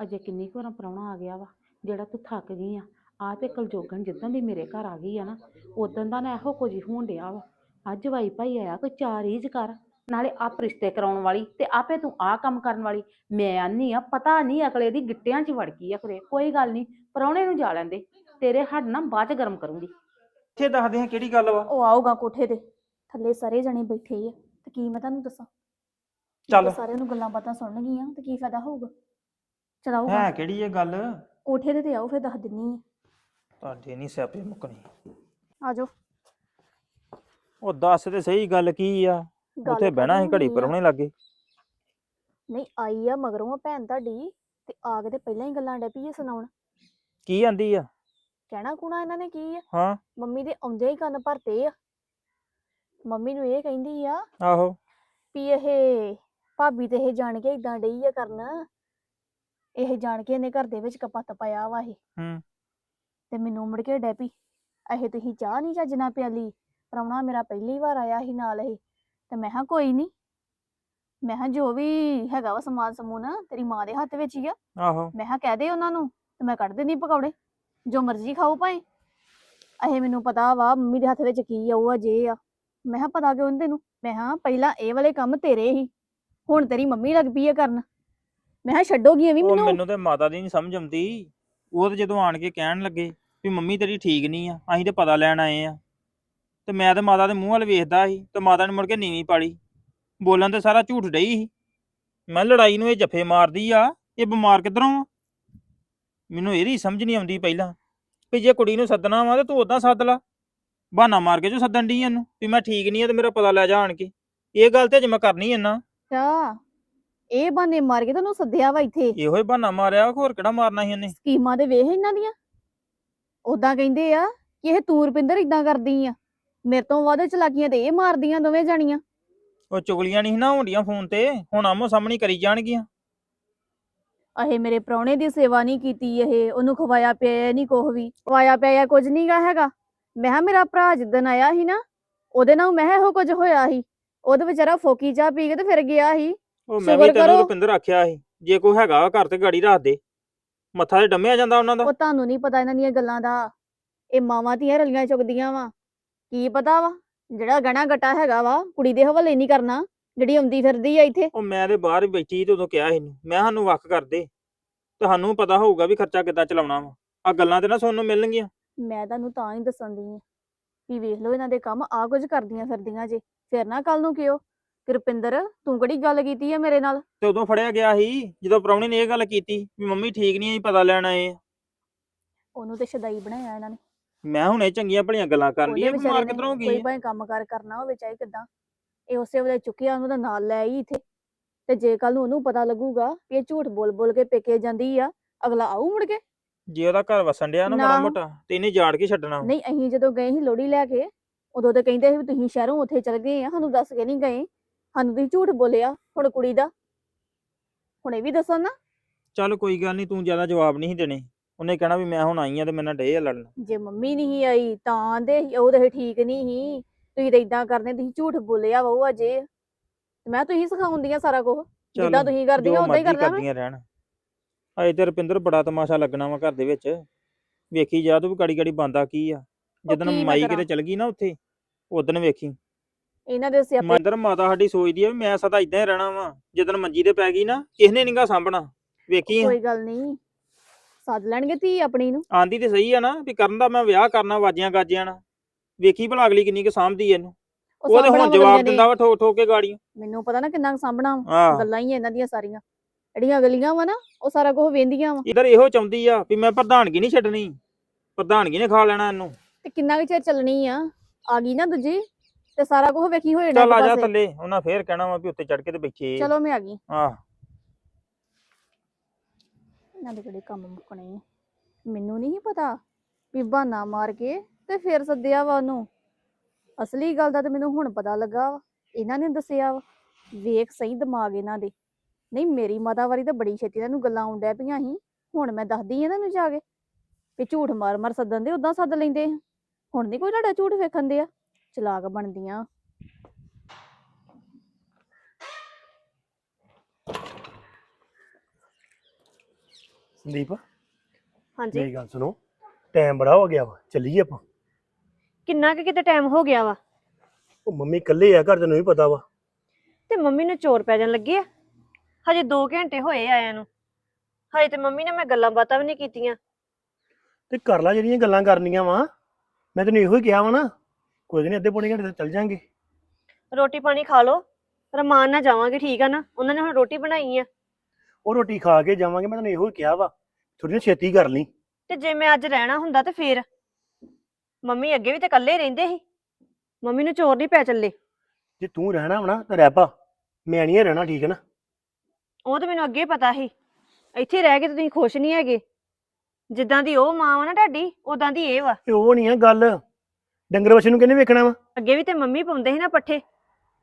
Speaker 2: ਅਜੇ ਕਿੰਨੀ ਕੁ ਵਾਰ ਪ੍ਰਾਹੁਣਾ ਆ ਗਿਆ ਵਾ ਜਿਹੜਾ ਤੂੰ ਥੱਕ ਗਈ ਆ। ਆ ਤੇ ਕਲਜੋਗਣ ਜਿੱਦਾਂ ਦੀ ਮੇਰੇ ਘਰ ਆ ਗਈ ਆ ਨਾ ਉਦੋਂ ਦਾ ਨਾ ਇਹੋ ਕੁਝ ਹੀ ਹੋਣ ਡਿਆ ਵਾ। ਅੱਜ ਵਾਈ ਭਾਈ ਆਇਆ ਕੋਈ ਚਾਰ ਰੀਝ ਕਰ। ਨਾਲੇ ਆਪ ਰਿਸ਼ਤੇ ਕਰਾਉਣ ਵਾਲੀ ਤੇ ਆਪੇ ਤੂੰ ਆ ਕੰਮ ਕਰਨ ਵਾਲੀ। ਮੈਂ ਆਨੀ ਆ ਪਤਾ ਨਹੀਂ ਅਗਲੇ ਦੀ ਗਿੱਟਿਆਂ 'ਚ ਵੜ ਗਈ ਆ ਖਰੇ ਕੋਈ ਗੱਲ ਨਹੀਂ ਪ੍ਰਾਹੁਣੇ ਨੂੰ ਜਾ ਲੈਂਦੇ। ਤੇਰੇ ਹੱਡ ਨਾ ਬਾਅਦ 'ਚ ਗਰਮ ਕਰੂੰਗੀ।
Speaker 5: ਇੱਥੇ ਦੱਸਦੇ ਹਾਂ ਕਿਹੜੀ ਗੱਲ ਵਾ?
Speaker 4: ਉਹ ਆਊਗਾ ਕੋਠੇ ਤੇ ਥੱਲੇ ਸਾਰੇ ਜਣੇ ਬੈਠੇ ਆ ਤੇ ਕੀ ਮੈਂ ਤੁਹਾਨੂੰ ਦੱਸਾਂ?
Speaker 5: ਚੱਲ।
Speaker 4: ਸਾਰਿਆਂ ਨੂੰ ਗੱਲਾਂ ਬਾਤਾਂ ਸੁਣਨਗੀਆਂ ਤੇ ਕੀ ਫਾਇਦਾ ਹੋਊਗਾ? ਚਲਾਊਗਾ।
Speaker 5: ਹੈ ਕਿਹੜੀ ਇਹ ਗੱਲ?
Speaker 4: ਕੋਠੇ ਤੇ ਤੇ ਆਓ ਫਿਰ ਦੱਸ ਦਿੰਨੀ
Speaker 5: ਤੁਹਾਡੇ ਨਹੀਂ ਸਿਆਪੇ ਮੁੱਕਣੀ।
Speaker 4: ਆ ਜਾਓ।
Speaker 5: ਉਹ ਦੱਸ ਤੇ ਸਹੀ ਗੱਲ ਕੀ ਆ?
Speaker 4: ਗੱਲ
Speaker 5: ਉੱਥੇ ਬਹਿਣਾ ਸੀ ਘੜੀ
Speaker 4: ਆ?
Speaker 5: ਪਰਉਣੇ ਲੱਗੇ।
Speaker 4: ਨਹੀਂ ਆਈ ਆ ਮਗਰੋਂ ਆ ਭੈਣ ਤੁਹਾਡੀ ਤੇ ਆ ਕੇ ਤੇ ਪਹਿਲਾਂ ਹੀ ਗੱਲਾਂ ਡੇ ਪਈਏ ਸੁਣਾਉਣ।
Speaker 5: ਕੀ ਆਂਦੀ ਆ?
Speaker 4: ਕਹਿਣਾ ਕੁਣਾ ਇਹਨਾਂ ਨੇ ਕੀ ਆ?
Speaker 5: ਹਾਂ।
Speaker 4: ਮੰਮੀ ਦੇ ਆਉਂਦਿਆਂ ਹੀ ਕੰਨ ਭਰਤੇ ਆ। ਮੰਮੀ ਨੂੰ ਇਹ ਕਹਿੰਦੀ ਆ
Speaker 5: ਆਹੋ।
Speaker 4: ਵੀ ਇਹ ਭਾਬੀ ਤੇ ਇਹ ਜਾਣ ਕੇ ਇਦਾਂ ਡਈ ਆ ਕਰਨ। ਇਹ ਜਾਣ ਕੇ ਇਹਨੇ ਘਰ ਦੇ ਵਿੱਚ ਕਪੱਤ ਪਾਇਆ ਵਾ ਇਹ।
Speaker 5: ਹੂੰ।
Speaker 4: ਤੇ ਮੈਨੂੰ ਮੁੜ ਕੇ ਡੈਪੀ ਇਹ ਤੁਸੀਂ ਚਾਹ ਨਹੀਂ ਚੱਜ ਨਾਲ ਪਿਆਲੀ? ਪ੍ਰਾਹੁਣਾ ਮੇਰਾ ਪਹਿਲੀ ਵਾਰ ਆਇਆ ਸੀ ਨਾਲ ਇਹ ਤੇ ਮੈਂ ਕਿਹਾ ਕੋਈ ਨਹੀਂ ਮੈਂ ਕਿਹਾ ਜੋ ਵੀ ਹੈਗਾ ਵਾ ਸਮਾਨ ਸਮੂਨ ਤੇਰੀ ਮਾਂ ਦੇ ਹੱਥ ਵਿੱਚ ਹੀ ਆ।
Speaker 5: ਆਹੋ।
Speaker 4: ਮੈਂ ਕਿਹਾ ਕਹਿ ਦੇ ਉਹਨਾਂ ਨੂੰ ਤੇ ਮੈਂ ਕੱਢ ਦੇਣੀ ਪਕੌੜੇ। ਜੋ ਮਰਜ਼ੀ ਖਾਓ ਭਾਵੇਂ। ਇਹ ਮੈਨੂੰ ਪਤਾ ਵਾ ਮੰਮੀ ਦੇ ਹੱਥ ਵਿੱਚ ਕੀ ਆ ਉਹ ਆ ਜੇ ਆ। ਮੈਂ ਕਿਹਾ ਪਤਾ ਕਿਉਂ ਨੀ ਤੈਨੂੰ? ਮੈਂ ਕਿਹਾ ਪਹਿਲਾਂ ਇਹ ਵਾਲੇ ਕੰਮ ਤੇਰੇ ਹੀ। ਹੁਣ ਤੇਰੀ ਮੰਮੀ ਲੱਗ ਪਈ ਆ ਕਰਨ। ਮੈਂ ਕਿਹਾ ਛੱਡੋਗੀ ਵੀ
Speaker 5: ਉਹ
Speaker 4: ਮੈਨੂੰ।
Speaker 5: ਮੈਨੂੰ ਤੇ ਮਾਤਾ ਦੀ ਨਹੀਂ ਸਮਝ ਆਉਂਦੀ। ਉਹ ਤੇ ਜਦੋਂ ਆਣ ਕੇ ਕਹਿਣ ਲੱਗੇ ਵੀ ਮੰਮੀ ਤੇਰੀ ਠੀਕ ਨਹੀਂ ਆ ਅਸੀਂ ਤੇ ਪਤਾ ਲੈਣ ਆਏ ਆ। ਤੇ ਮੈਂ ਤੇ ਮਾਤਾ ਦੇ ਮੂੰਹ ਵੱਲ ਵੇਖਦਾ ਸੀ ਤੇ ਮਾਤਾ ਨੇ ਮੁੜ ਕੇ ਨੀਵੀਂ ਪਾਲੀ ਬੋਲਣ ਤੇ ਸਾਰਾ ਝੂਠ ਡਈ ਸੀ। ਮੈਂ ਲੜਾਈ ਨੂੰ ਇਹ ਜੱਫੇ ਮਾਰਦੀ ਆ ਇਹ ਬਿਮਾਰ ਕਿੱਧਰੋਂ ਆ? ਮੈਨੂੰ ਇਹਦੀ ਸਮਝ ਨਹੀਂ ਆਉਂਦੀ ਪਹਿਲਾਂ। ਵੀ ਜੇ ਕੁੜੀ ਨੂੰ ਸੱਦਣਾ ਵਾ ਤੇ ਤੂੰ ਉਦਾਂ ਸੱਦ ਲਾ। ਬਹਾਨਾ ਮਾਰ ਕੇ ਜੋ ਸੱਦਣ ਡਈ ਇਹਨੂੰ ਵੀ ਮੈਂ ਠੀਕ ਨਹੀਂ ਆ ਤੇ ਮੇਰਾ ਪਤਾ ਲੈ ਜਾ ਆਣ ਕੇ। ਇਹ ਗੱਲ ਤੇ ਅਜੇ ਮੈਂ ਕਰਨੀ ਇੰਨਾ
Speaker 4: ਅੱਛਾ ਇਹ ਬਾਨੇ ਮਾਰ ਕੇ ਤੁਹਾਨੂੰ ਸੱਦਿਆ ਵਾ ਇੱਥੇ।
Speaker 5: ਇਹੋ ਹੀ ਬਹਾਨਾ ਮਾਰਿਆ ਹੋਰ ਕਿਹੜਾ ਮਾਰਨਾ ਸੀ ਇਹਨੇ
Speaker 4: ਸਕੀਮਾਂ ਦੇ ਵੇਖ ਇਹਨਾਂ ਦੀਆਂ। ਉਦਾਂ ਕਹਿੰਦੇ ਆ ਕਿ ਇਹ ਤੂੰ ਰੁਪਿੰਦਰ ਇਦਾਂ ਕਰਦੀ ਆ। ਮੇਰੇ ਤੋਂ ਵੱਧ ਚਲਾਕੀਆਂ ਤੇ ਇਹ ਮਾਰਦੀਆਂ ਦੋਵੇਂ ਜਾਣੀਆਂ।
Speaker 5: ਉਹ ਚੁਗਲੀਆਂ ਨਹੀਂ ਨਾ ਹੁੰਦੀਆਂ ਫੋਨ ਤੇ ਹੁਣ ਆਮੋ ਸਾਹਮਣੇ ਕਰੀ ਜਾਣਗੀਆਂ।
Speaker 4: ਅਹੇ ਮੇਰੇ ਪ੍ਰਾਹੁਣੇ ਦੀ ਸੇਵਾ ਨਹੀਂ ਕੀਤੀ ਇਹ ਉਹਨੂੰ ਖਵਾਇਆ ਪਿਆਇਆ ਨਹੀਂ ਕੁਛ ਵੀ। ਖਵਾਇਆ ਪਿਆਇਆ ਕੁਝ ਨਹੀਂ ਗਾ ਹੈਗਾ। ਮੈਂ ਕਿਹਾ ਮੇਰਾ ਭਰਾ ਜਿੱਦਣ ਆਇਆ ਸੀ ਨਾ ਉਹਦੇ ਨਾਲ ਮੈਂ ਕਿਹਾ ਇਹੋ ਕੁਝ ਹੋਇਆ ਸੀ। ਉਹਦੇ ਵਿਚਾਰਾ ਫੋਕੀ ਚਾਹ ਪੀ ਕੇ ਤੇ ਫਿਰ ਗਿਆ ਸੀ।
Speaker 5: ਉਹ ਮੈਂ ਵੀ
Speaker 4: ਸ਼ੁਕਰ
Speaker 5: ਤੈਨੂੰ
Speaker 4: ਕਰੋ।
Speaker 5: ਰੁਪਿੰਦਰ ਆਖਿਆ ਸੀ ਜੇ ਕੋਈ ਹੈਗਾ ਘਰ ਤੇ ਗਾੜੀ ਰੱਖ ਦੇ। ਮੱਥਾ ਤੇ ਡੰਮਿਆ ਜਾਂਦਾ ਉਹਨਾਂ ਦਾ।
Speaker 4: ਉਹ ਤੁਹਾਨੂੰ ਨਹੀਂ ਪਤਾ ਇਹਨਾਂ ਦੀਆਂ ਗੱਲਾਂ ਦਾ। ਇਹ ਮਾਵਾਂ ਧੀਆਂ ਰਲੀਆਂ ਚੁੱਕਦੀਆਂ ਵਾ। ਕੀ ਪਤਾ ਵਾ? ਜਿਹੜਾ ਗਣਾ ਗੱਟਾ ਹੈਗਾ ਵਾ ਕੁੜੀ ਦੇ ਹਵਾਲੇ ਨਹੀਂ ਕਰਨਾ। ਜਿਹੜੀ ਆਉਂਦੀ ਫਿਰਦੀ ਆ ਇੱਥੇ।
Speaker 5: ਉਹ ਮੈਂ ਤੇ ਬਾਹਰ ਹੀ ਬੈਠੀ ਤੇ ਉਦੋਂ ਕਿਹਾ ਸੀ ਇਹਨੂੰ ਮੈਂ ਸਾਨੂੰ ਵੱਖ ਕਰ ਦੇ। ਤੁਹਾਨੂੰ ਪਤਾ ਹੋਊਗਾ ਵੀ ਖਰਚਾ ਕਿੱਦਾਂ ਚਲਾਉਣਾ ਵਾ। ਆ ਗੱਲਾਂ ਤੇ ਨਾ ਸੁਣਨ ਨੂੰ ਮਿਲਣਗੀਆਂ।
Speaker 4: ਮੈਂ ਤੁਹਾਨੂੰ ਤਾਂ ਹੀ ਦੱਸਣ ਦੀ ਆ। ਵੀ ਵੇਖ ਲਓ ਇਹਨਾਂ ਦੇ ਕੰਮ ਆ ਕੁਝ ਕਰਦੀਆਂ ਫਿਰਦੀਆਂ ਜੇ। ਫਿਰ ਨਾ ਕੱਲ ਨੂੰ ਕਿਉ ਕਿ ਰੁਪਿੰਦਰ ਤੂੰ ਕਿਹੜੀ ਗੱਲ ਕੀਤੀ ਆ ਮੇਰੇ ਨਾਲ?
Speaker 5: ਤੇ ਉਦੋਂ ਫੜਿਆ ਗਿਆ ਸੀ ਜਦੋਂ ਪ੍ਰਾਹੁਣੇ ਨੇ ਇਹ ਗੱਲ ਕੀਤੀ ਵੀ ਮੰਮੀ ਠੀਕ ਨਹੀਂ ਅਸੀਂ ਪਤਾ ਲੈਣ ਆਏ ਆ।
Speaker 4: ਉਹਨੂੰ ਤੇ ਸ਼ਦਾਈ ਬਣਾਇਆ ਇਹਨਾਂ ਨੇ।
Speaker 5: ਮੈਂ ਹੁਣ ਇਹ ਚੰਗੀਆਂ ਭਲੀਆਂ ਗੱਲਾਂ ਕਰਨ ਲਈ
Speaker 4: ਉਹਦੇ ਵਿਚਾਰੇ
Speaker 5: ਕਿੱਧਰੋਂ
Speaker 4: ਨੇ
Speaker 5: ਗਈ
Speaker 4: ਕੋਈ ਭਾਵੇਂ ਕੰਮ ਕਾਰ ਕਰਨਾ ਹੋਵੇ ਚਾਹੇ ਕਿਦਾਂ। ਇਹ ਉਸੇ ਵੇਲੇ ਚੁੱਕਿਆ ਉਹਨੂੰ ਦਾ ਨਾਲ ਲੈ ਆਈ ਇੱਥੇ। ਤੇ ਜੇ ਕੱਲ ਨੂੰ ਉਹਨੂੰ ਪਤਾ ਲੱਗੂਗਾ ਵੀ ਇਹ ਝੂਠ ਬੋਲ ਬੋਲ ਕੇ ਪੇਕੇ ਜਾਂਦੀ ਆ ਅਗਲਾ ਆਊ ਮੁੜ ਕੇ?
Speaker 5: ਜੇ ਉਹਦਾ ਘਰ ਵਸਣ ਡਿਆ ਨਾ ਮਾੜਾ
Speaker 4: ਨਾ।
Speaker 5: ਮੋਟਾ ਤੇ ਇਹਨੇ ਜਾੜ ਕੇ ਛੱਡਣਾ।
Speaker 4: ਨਹੀਂ ਅਸੀਂ ਜਦੋਂ ਗਏ ਸੀ ਲੋੜੀ ਲੈ ਕੇ ਉਦੋਂ ਤੇ ਕਹਿੰਦੇ ਸੀ ਵੀ ਤੁਸੀਂ ਸ਼ਹਿਰੋਂ ਉੱਥੇ ਚਲ ਗਏ ਆ ਸਾਨੂੰ ਦੱਸ ਕੇ ਨਹੀਂ ਗਏ। ਸਾਨੂੰ ਤੁਸੀਂ ਝੂਠ ਬੋਲਿਆ ਹੁਣ ਕੁੜੀ ਦਾ। ਹੁਣ ਇਹ ਵੀ ਦੱਸੋ ਨਾ।
Speaker 5: ਚੱਲ ਕੋਈ ਗੱਲ ਨਹੀਂ ਤੂੰ ਜ਼ਿਆਦਾ ਜਵਾਬ ਨਹੀਂ ਸੀ ਦੇਣੇ। ਉਹਨੇ ਕਹਿਣਾ ਵੀ ਮੈਂ ਹੁਣ ਆਈ ਆ ਤੇ ਮੇਰੇ ਨਾਲ ਡੇ ਆ ਲੜਨ।
Speaker 4: ਜੇ ਮੰਮੀ ਨਹੀਂ ਆਈ ਤਾਂ ਦੇ ਉਹ ਤੇ ਠੀਕ ਨਹੀਂ ਸੀ। ਤੁਸੀਂ ਤਾਂ ਇਦਾਂ ਕਰਦੇ ਤੁਸੀਂ ਝੂਠ ਬੋਲਿਆ ਵਾ ਉਹ ਅਜੇ। ਮੈਂ ਤੁਸੀਂ ਸਿਖਾਉਂਦੀਆਂ ਸਾਰਾ ਕੁਝ ਜਿੱਦਾਂ ਤੁਸੀਂ ਕਰਦੀਆਂ
Speaker 5: ਜੋ
Speaker 4: ਉਦਾਂ ਹੀ
Speaker 5: ਮਰਜ਼ੀ
Speaker 4: ਕਰਦਾ ਮੈਂ।
Speaker 5: ਕਰਦੀਆਂ ਰਹਿਣ। ਅਜੇ ਤੇ ਰੁਪਿੰਦਰ ਬੜਾ ਤਮਾਸ਼ਾ ਲੱਗਣਾ ਵਾ ਘਰ ਦੇ ਵਿੱਚ। ਵੇਖੀ ਜਾ ਤੂੰ ਵੀ ਗਾੜੀ ਗਾੜੀ ਬੰਦਾ ਕੀ ਆ? ਜਦੋਂ
Speaker 4: ਕੀ ਮੈਂ
Speaker 5: ਮਾਈ
Speaker 4: ਕਰਾਂ?
Speaker 5: ਕਿਤੇ ਚਲ ਗਈ ਨਾ ਉੱਥੇ। ਉਦੋਂ ਵੇਖੀ।
Speaker 4: ਇਹਨਾਂ ਦੇ ਸਿਆਪੇ
Speaker 5: ਮੰਦਰ ਮਾਤਾ ਸਾਡੀ ਸੋਚਦੀ ਆ ਵੀ ਮੈਂ ਸਦਾ ਇਦਾਂ ਹੀ ਰਹਿਣਾ ਵਾ ਜਦੋਂ ਮੰਜੀ ਤੇ ਪੈ ਗਈ ਨਾ ਕਿਸ ਨੇ ਸਾਂਭਣਾ? ਵੇਖੀ
Speaker 4: ਕੋਈ ਗੱਲ ਨਹੀਂ ਸੱਦ ਲੈਣਗੇ ਧੀ ਆਪਣੀ ਨੂੰ।
Speaker 5: ਆਂਦੀ ਤੇ ਸਹੀ ਆ ਨਾ ਵੀ ਕਰਨ ਦਾ ਮੈਂ ਵਿਆਹ ਕਰਨਾ ਵਾਜੀਆਂ ਗਾਜਿਆਂ ਨਾਲ। ਵੇਖੀ ਭਲਾ ਅਗਲੀ ਕਿੰਨੀ ਕੁ ਸਾਂਭਦੀ ਐ ਇਹਨੂੰ।
Speaker 4: ਉਹ
Speaker 5: ਤੇ ਹੁਣ ਜਵਾਬ
Speaker 4: ਨੇ।
Speaker 5: ਦਿੰਦਾ ਵਾ ਠੋਕ ਠੋਕ ਕੇ ਗਾੜੀਆਂ।
Speaker 4: ਮੈਨੂੰ ਪਤਾ ਨਾ ਕਿੰਨਾ ਕੁ ਸਾਂਭਣਾ ਗੱਲਾਂ ਹੀ ਇਹਨਾਂ ਦੀਆਂ ਸਾਰੀਆਂ। ਜਿਹੜੀਆਂ ਅਗਲੀਆਂ ਵਾ ਨਾ ਉਹ ਸਾਰਾ ਕੁਝ ਵੇਂਦੀਆਂ ਵਾ।
Speaker 5: ਇਧਰ ਇਹੋ ਚਾਹੁੰਦੀ ਆ ਵੀ ਮੈਂ ਪ੍ਰਧਾਨਗੀ ਨਹੀਂ ਛੱਡਣੀ ਪ੍ਰਧਾਨਗੀ ਨੇ ਖਾ ਲੈਣਾ ਇਹਨੂੰ।
Speaker 4: ਤੇ ਕਿੰਨਾ ਕੁ ਚਿਰ ਚੱਲਣੀ ਆ? ਆ ਗਈ ਨਾ ਦੂਜੀ ਤੇ ਸਾਰਾ ਕੁਝ ਵੇਖੀ ਹੋਏ ਨਾ
Speaker 5: ਚੱਲ ਆ ਜਾ
Speaker 4: ਪਾਸੇ।
Speaker 5: ਥੱਲੇ ਉਹਨਾਂ ਫੇਰ ਕਹਿਣਾ ਵਾ ਵੀ ਉੱਤੇ ਚੜ ਕੇ ਤੇ ਬੈਠੇ
Speaker 4: ਚਲੋ ਮੈਂ ਆ ਗਈ।
Speaker 5: ਆਹ।
Speaker 4: ਇਹਨਾਂ ਦੇ ਕਿਹੜੇ ਕੰਮ ਮੁੱਕਣੇ ਮੈਨੂੰ ਨਹੀਂ ਪਤਾ ਵੀ ਬਹਾਨਾ ਮਾਰ ਕੇ ਤੇ ਫੇਰ ਸੱਦਿਆ ਵਾ ਉਹਨੂੰ। ਅਸਲੀ ਗੱਲ ਦਾ ਤੇ ਮੈਨੂੰ ਹੁਣ ਪਤਾ ਲੱਗਾ ਵਾ ਇਹਨਾਂ ਨੇ ਦੱਸਿਆ ਵਾ। ਵੇਖ ਸਹੀ ਦਿਮਾਗ ਇਹਨਾਂ ਦੇ। ਨਹੀਂ ਮੇਰੀ ਮਾਤਾ ਵਾਰੀ ਤਾਂ ਬੜੀ ਛੇਤੀ ਇਹਨਾਂ ਨੂੰ ਗੱਲਾਂ ਆਉਂਦਿਆ ਪਈਆਂ ਸੀ। ਹੁਣ ਮੈਂ ਦੱਸਦੀ ਇਹਨਾਂ ਨੂੰ ਜਾ ਕੇ ਵੀ ਝੂਠ ਮਾਰ ਮਾਰ ਸੱਦਣ ਦੇ ਉਦਾਂ ਸੱਦ ਲੈਂਦੇ ਆ। ਹੁਣ ਨਹੀਂ ਕੋਈ ਤੁਹਾਡਾ ਝੂਠ ਵੇਖਣ ਦੇ ਆ? ਚਲਾਕ ਬਣਦੀਆਂ।
Speaker 3: ਸੰਦੀਪ
Speaker 1: ਹਾਂਜੀ।
Speaker 3: ਮੇਰੀ ਗੱਲ ਸੁਣੋ ਟਾਈਮ ਬੜਾ ਹੋ ਗਿਆ ਵਾ ਚੱਲੀਏ ਆਪਾਂ।
Speaker 1: ਕਿੰਨਾ ਕੁ ਕਿਤੇ ਟਾਈਮ ਹੋ ਗਿਆ ਵਾ?
Speaker 3: ਉਹ ਮੰਮੀ ਇਕੱਲੇ ਆ ਘਰ ਤੈਨੂੰ ਵੀ ਪਤਾ ਵਾ।
Speaker 1: ਤੇ ਮੰਮੀ ਨੂੰ ਚੋਰ ਪੈ ਜਾਣ ਲੱਗੇ ਆ? ਹਜੇ 2 ਘੰਟੇ ਹੋਏ ਆਇਆਂ ਨੂੰ। ਹਜੇ ਤੇ ਮੰਮੀ ਨੇ ਮੈਂ ਗੱਲਾਂ ਬਾਤਾਂ ਵੀ ਨਹੀਂ ਕੀਤੀਆਂ।
Speaker 3: ਤੇ ਕਰ ਲੈ ਜਿਹੜੀਆਂ ਗੱਲਾਂ ਕਰਨੀਆਂ ਵਾ। ਮੈਂ ਤੈਨੂੰ ਇਹੋ ਹੀ ਕਿਹਾ ਵਾ ਨਾ ਕੋਈ ਨਹੀਂ ਅੱਧੇ ਪੌਣੇ ਘੰਟੇ ਤੱਕ ਚੱਲ ਜਾਾਂਗੇ।
Speaker 1: ਰੋਟੀ ਪਾਣੀ ਖਾ ਲਓ। ਰਮਾਨ ਨਾਲ ਜਾਵਾਂਗੇ ਠੀਕ ਆ ਨਾ? ਉਹਨਾਂ ਨੇ ਹੁਣ ਰੋਟੀ ਬਣਾਈ ਆ।
Speaker 3: ਉਹ ਰੋਟੀ ਖਾ ਕੇ ਜਾਵਾਂਗੇ ਮੈਂ ਤੈਨੂੰ ਇਹੋ ਹੀ ਕਿਹਾ ਵਾ ਥੋੜੀ ਜਿਹੀ ਛੇਤੀ ਕਰ ਲਈ।
Speaker 1: ਤੇ ਜੇ ਮੈਂ ਅੱਜ ਰਹਿਣਾ ਹੁੰਦਾ ਤੇ ਫੇਰ? ਮੰਮੀ ਅੱਗੇ ਵੀ ਤੇ ਇਕੱਲੇ ਹੀ ਰਹਿੰਦੇ ਸੀ। ਮੰਮੀ ਨੂੰ ਚੋਰ ਨਹੀਂ ਪੈ ਚੱਲੇ।
Speaker 3: ਜੇ ਤੂੰ ਰਹਿਣਾ ਵਾ ਨਾ ਤਾਂ ਰਹਿ ਪਾ। ਮੈਂ ਨਹੀਂ ਰਹਿਣਾ ਠੀਕ ਹੈ ਨਾ?
Speaker 1: ਉਹ ਤਾਂ ਮੈਨੂੰ ਅੱਗੇ ਪਤਾ ਸੀ। ਇੱਥੇ ਰਹਿ ਕੇ ਤੇ ਤੁਸੀਂ ਖੁਸ਼ ਨਹੀਂ ਹੈਗੇ। ਜਿੱਦਾਂ ਦੀ ਉਹ ਮਾਂ ਵਾ ਨਾ ਤੁਹਾਡੀ ਉਦਾਂ ਦੀ ਇਹ ਵਾ।
Speaker 3: ਤੇ ਉਹ ਨਹੀਂ ਆ ਗੱਲ। ਡੰਗਰ ਵਛੇ ਨੂੰ ਕਿਹਨੇ ਵੇਖਣਾ ਵਾ?
Speaker 1: ਅੱਗੇ ਵੀ ਤੇ ਮੰਮੀ ਪਾਉਂਦੇ ਸੀ ਨਾ ਪੱਠੇ।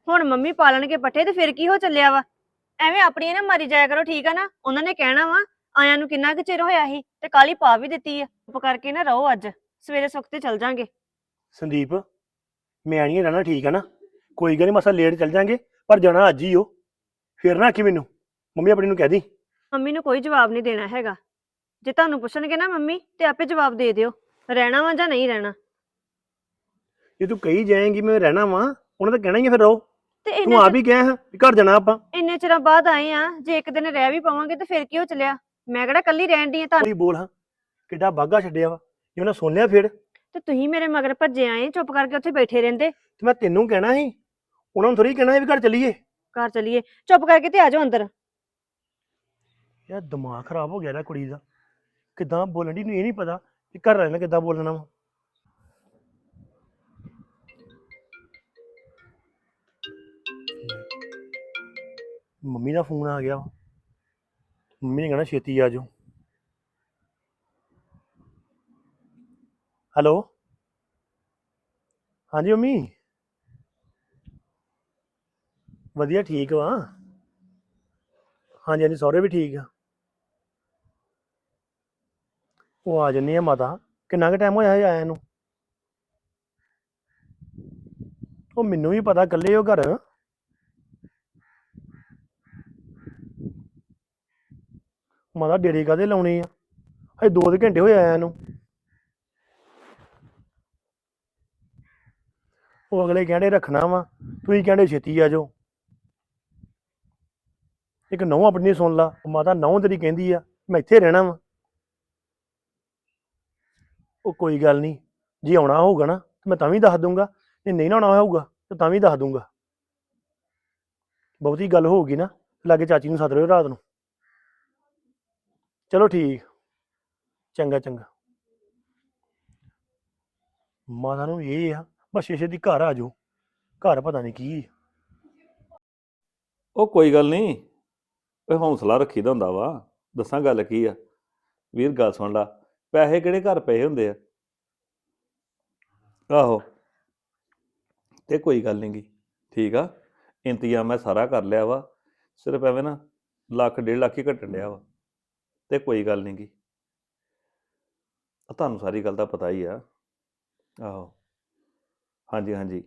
Speaker 1: ਹੁਣ ਮੰਮੀ ਪਾਲਣਗੇ ਪੱਠੇ ਤੇ ਫਿਰ ਕੀ ਹੋ ਚੱਲਿਆ ਵਾ? ਐਵੇਂ ਆਪਣੀਆਂ ਨਾ ਮਾਰੀ ਜਾਇਆ ਕਰੋ ਠੀਕ ਆ ਨਾ? ਉਹਨਾਂ ਨੇ ਕਹਿਣਾ ਵਾ ਆਇਆਂ ਨੂੰ ਕਿੰਨਾ ਕੁ ਚਿਰ ਹੋਇਆ ਸੀ ਤੇ ਕਾਲੀ ਪਾ ਵੀ ਦਿੱਤੀ ਆ। ਚੁੱਪ ਕਰਕੇ ਨਾ ਰਹੋ ਅੱਜ ਸਵੇਰੇ ਸੁਖਤੇ ਚੱਲ ਜਾਾਂਗੇ।
Speaker 3: ਸੰਦੀਪ ਮੈਂ ਨਹੀਂ ਰਹਿਣਾ ਠੀਕ ਹੈ ਨਾ? ਕੋਈ ਗੱਲ ਨਹੀਂ ਮਸਾ ਲੇਟ ਚੱਲ ਜਾਾਂਗੇ ਪਰ ਜਾਣਾ ਅੱਜ ਹੀ ਹੋ ਫਿਰ ਨਾ ਆਖੀ ਮੈਨੂੰ। ਮੰਮੀ ਆਪਣੀ ਨੂੰ ਕਹਿ ਦੀ।
Speaker 1: ਮੰਮੀ ਨੂੰ ਕੋਈ ਜਵਾਬ ਨਹੀਂ ਦੇਣਾ ਹੈਗਾ। ਜੇ ਤੁਹਾਨੂੰ ਪੁੱਛਣਗੇ ਨਾ ਮੰਮੀ ਤੇ ਆਪੇ ਜਵਾਬ ਦੇ ਦਿਓ ਰਹਿਣਾ ਵਾ ਜਾਂ ਨਹੀਂ ਰਹਿਣਾ।
Speaker 3: ਜੇ ਤੂੰ ਕਹੀ ਜਾਏਂਗੀ ਮੈਂ ਰਹਿਣਾ ਵਾ ਉਹਨਾਂ ਤਾਂ ਕਹਿਣਾ ਹੀ ਆ ਫਿਰ ਰਹੋ
Speaker 1: ਤੇ
Speaker 3: ਤੂੰ
Speaker 1: ਇੰਨੇ
Speaker 3: ਆਪ ਹੀ ਕਿਹਾ ਹੈ ਵੀ ਘਰ ਜਾਣਾ ਆਪਾਂ।
Speaker 1: ਇੰਨੇ ਚਿਰਾਂ ਬਾਅਦ ਆਏ ਆ ਜੇ ਇੱਕ ਦਿਨ ਰਹਿ ਵੀ ਪਾਵਾਂਗੇ ਤੇ ਫਿਰ ਕੀ ਹੋ ਚੱਲਿਆ? ਮੈਂ ਕਿਹੜਾ ਕੱਲੀ ਰਹਿਣ ਦੀ ਆ ਤੁਹਾਨੂੰ?
Speaker 3: ਕੋਈ ਬੋਲ ਹਾਂ ਕਿੱਡਾ ਬਾਗਾ ਛੱਡਿਆ ਵਾ ਜੇ ਉਹਨਾਂ ਸੁਣ ਲਿਆ ਫਿਰ।
Speaker 1: ਤੇ ਤੁਸੀਂ ਮੇਰੇ ਮਗਰ ਭੱਜੇ ਆਏ ਚੁੱਪ ਕਰਕੇ ਉੱਥੇ ਬੈਠੇ ਰਹਿੰਦੇ।
Speaker 3: ਤੇ ਮੈਂ ਤੈਨੂੰ ਕਹਿਣਾ ਸੀ ਉਹਨਾਂ ਨੂੰ ਥੋੜੀ ਕਹਿਣਾ ਸੀ ਵੀ ਘਰ ਚੱਲੀਏ।
Speaker 1: ਘਰ ਚਲੀਏ ਚੁੱਪ ਕਰਕੇ ਤੇ ਆ ਜਾਓ ਅੰਦਰ।
Speaker 3: ਯਾਰ ਦਿਮਾਗ ਖਰਾਬ ਹੋ ਗਿਆ ਨਾ ਕੁੜੀ ਦਾ। ਕਿਦਾਂ ਬੋਲਣ ਦੀ ਨੂੰ ਇਹ ਨਹੀਂ ਪਤਾ ਕਿ ਘਰ ਨਾਲ ਕਿੱਦਾਂ ਬੋਲਣਾ ਵਾ। ਮੰਮੀ ਦਾ ਫੋਨ ਆ ਗਿਆ। ਵਾ। ਮੰਮੀ ਨੇ ਕਹਿਣਾ, ਛੇਤੀ ਆ ਜਾਓ। ਹੈਲੋ? ਹਾਂਜੀ ਮੰਮੀ? ਵਧੀਆ, ਠੀਕ ਵਾ। ਹਾਂਜੀ ਹਾਂਜੀ, ਸਹੁਰੇ ਵੀ ਠੀਕ ਆ। ਉਹ ਆ ਜੰਨੀ ਆ ਮਾਤਾ। ਕਿੰਨਾ ਕੁ ਟਾਈਮ ਹੋਇਆ ਹੈ ਆਇਆ ਨੂੰ? ਉਹ ਮੈਨੂੰ ਵੀ ਪਤਾ ਇਕੱਲੇ ਉਹ ਘਰ। ਮਾਤਾ ਡੇਰੇ ਕਾਦੇ ਲਾਉਣੇ ਆ? ਹਜੇ ਦੋ ਦੇ ਘੰਟੇ ਹੋਏ ਆਇਆ ਨੂੰ। ਉਹ ਅਗਲੇ ਕਹਿੰਦੇ ਰੱਖਣਾ ਵਾ, ਤੁਸੀਂ ਕਹਿੰਦੇ ਛੇਤੀ ਆ ਜਾਓ। ਇੱਕ ਨੌ ਆਪਣੀ ਸੁਣ ਲਾ। ਮਾਤਾ ਨੌ ਤੇਰੀ ਕਹਿੰਦੀ ਆ, ਮੈਂ ਇੱਥੇ ਰਹਿਣਾ ਵਾ। ਉਹ ਕੋਈ ਗੱਲ ਨਹੀਂ, ਜੇ ਆਉਣਾ ਹੋਊਗਾ ਨਾ, ਤੇ ਮੈਂ ਤਾਂ ਵੀ ਦੱਸ ਦੂੰਗਾ ਜੇ ਨਹੀਂ ਨਾ ਆਉਣਾ ਹੋਊਗਾ, ਤਾਂ ਤਾਂ ਵੀ ਦੱਸ ਦੂੰਗਾ ਬਹੁਤੀ ਗੱਲ ਹੋਊਗੀ ਨਾ, ਲਾਗੇ ਚਾਚੀ ਨੂੰ ਸੱਦ ਲਿਓ ਰਾਤ ਨੂੰ। ਚਲੋ ਠੀਕ, ਚੰਗਾ ਚੰਗਾ। ਮਾਤਾ ਨੂੰ ਇਹ ਆ, ਬਸ ਸ਼ੇਸ਼ੇ ਦੀ ਘਰ ਆ ਜਾਓ, ਘਰ ਪਤਾ ਨਹੀਂ ਕੀ।
Speaker 6: ਉਹ ਕੋਈ ਗੱਲ ਨਹੀਂ ਓਏ ਹੌਸਲਾ ਰੱਖੀਦਾ ਹੁੰਦਾ ਵਾ, ਦੱਸਾਂ ਗੱਲ ਕੀ ਆ। ਵੀਰ, ਗੱਲ ਸੁਣ ਲਾ। ਪੈਸੇ ਕਿਹੜੇ ਘਰ ਪਏ ਹੁੰਦੇ ਆ? ਆਹੋ। ਤੇ ਕੋਈ ਗੱਲ ਨਹੀਂ ਗੀ। ਠੀਕ ਆ। ਇੰਤਜ਼ਾਮ ਮੈਂ ਸਾਰਾ ਕਰ ਲਿਆ ਵਾ। ਸਿਰਫ ਐਵੇਂ ਨਾ ਲੱਖ, ਡੇਢ ਲੱਖ ਹੀ ਘਟਣ ਡਿਆ ਵਾ। ਤੇ ਕੋਈ ਗੱਲ ਨਹੀਂ ਨਹੀਂਗੀ ਤੁਹਾਨੂੰ ਸਾਰੀ ਗੱਲ ਦਾ ਪਤਾ ਹੀ ਆ। ਆਹੋ। ਹਾਂਜੀ ਹਾਂਜੀ।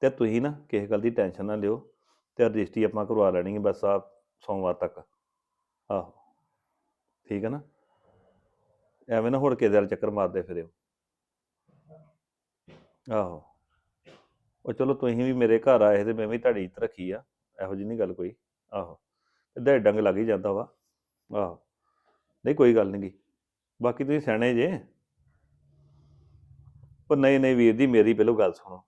Speaker 6: ਤੇ ਤੁਸੀਂ ਨਾ ਕਿਸੇ ਗੱਲ ਦੀ ਟੈਨਸ਼ਨ ਨਾ ਲਿਓ। ਤੇ ਰਜਿਸਟਰੀ ਆਪਾਂ ਕਰਵਾ ਲੈਣੀ ਹੈ ਬਸ ਆ ਸੋਮਵਾਰ ਤੱਕ। ਆਹੋ। ਠੀਕ ਹੈ ਨਾ? ਐਵੇਂ ਨਾ ਹੋਰ ਕਿਸੇ ਦੇ ਵੱਲ ਚੱਕਰ ਮਾਰਦੇ ਫਿਰਿਓ। ਆਹੋ। ਉਹ ਚਲੋ ਤੁਸੀਂ ਵੀ ਮੇਰੇ ਘਰ ਆਏ ਤੇ ਮੈਂ ਵੀ ਤੁਹਾਡੀ ਇੱਜ਼ਤ ਰੱਖੀ ਆ, ਇਹੋ ਜਿਹੀ ਨਹੀਂ ਗੱਲ ਕੋਈ। ਆਹੋ। ਇਦਾਂ ਡੰਗ ਲੱਗ ਹੀ ਜਾਂਦਾ ਵਾ। ਆਹੋ। ਨਹੀਂ ਕੋਈ ਗੱਲ ਨਹੀਂ ਗੀ। ਬਾਕੀ ਤੁਸੀਂ ਸਿਆਣੇ ਜੇ। ਉਹ ਨਹੀਂ ਨਹੀਂ ਵੀਰ ਜੀ, ਮੇਰੀ ਪਹਿਲੋਂ ਗੱਲ ਸੁਣੋ।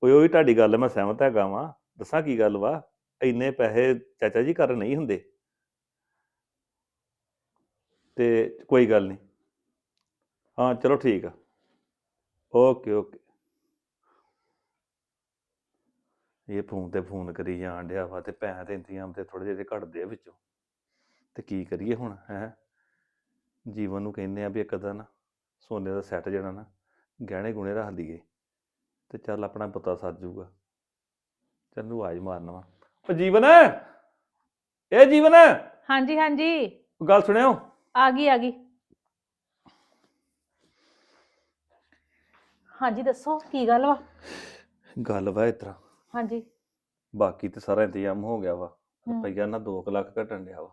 Speaker 6: ਕੋਈ ਉਹ ਵੀ ਤੁਹਾਡੀ ਗੱਲ ਮੈਂ ਸਹਿਮਤ ਹੈਗਾ ਵਾਂ। ਦੱਸਾਂ ਕੀ ਗੱਲ ਵਾ? ਇੰਨੇ ਪੈਸੇ ਚਾਚਾ ਜੀ ਘਰ ਨਹੀਂ ਹੁੰਦੇ। ਤੇ ਕੋਈ ਗੱਲ ਨਹੀਂ। ਹਾਂ ਚਲੋ ਠੀਕ ਆ। Okay okay. ਇਹ ਫੋਨ ਤੇ ਫੋਨ ਕਰੀ ਜਾਣ ਡਿਆ ਵਾ ਤੇ ਪੈਸੇ ਤੇ ਇੰਤਜ਼ਾਮ ਤੇ ਥੋੜੇ ਜਿਹੇ ਘਟਦੇ ਆ ਵਿੱਚੋਂ। ਤੇ ਕੀ ਕਰੀਏ ਹੁਣ ਹੈ? ਜੀਵਨ ਨੂੰ ਕਹਿੰਦੇ ਆ ਵੀ ਇੱਕ ਤਾਂ ਨਾ ਸੋਨੇ ਦਾ ਸੈੱਟ ਜਿਹੜਾ ਨਾ ਗਹਿਣੇ ਗੁਣੇ ਰੱਖ ਲਈਏ ਤੇ ਚੱਲ ਆਪਣਾ ਪਤਾ ਸੱਜ ਜਾਊਗਾ ਚੱਲ ਨੂੰ ਆਵਾਜ਼ ਮਾਰਨਾ ਵਾ। ਉਹ ਜੀਵਨ! ਇਹ ਜੀਵਨ!
Speaker 7: ਹਾਂਜੀ ਹਾਂਜੀ।
Speaker 6: ਗੱਲ ਸੁਣਿਓ?
Speaker 7: ਆ ਗਈ ਆ ਗਈ। ਹਾਂਜੀ ਦੱਸੋ ਕੀ ਗੱਲ ਵਾ?
Speaker 6: ਗੱਲ ਵਾ ਇਸ ਤਰ੍ਹਾਂ।
Speaker 7: ਹਾਂਜੀ।
Speaker 6: ਬਾਕੀ ਤੇ ਸਾਰਾ ਇੰਤਜ਼ਾਮ ਹੋ ਗਿਆ ਵਾ
Speaker 7: ਹਮ।
Speaker 6: ਰੁਪਈਆ ਨਾ 2 ਲੱਖ ਘਟਣ ਡਿਆ ਵਾ।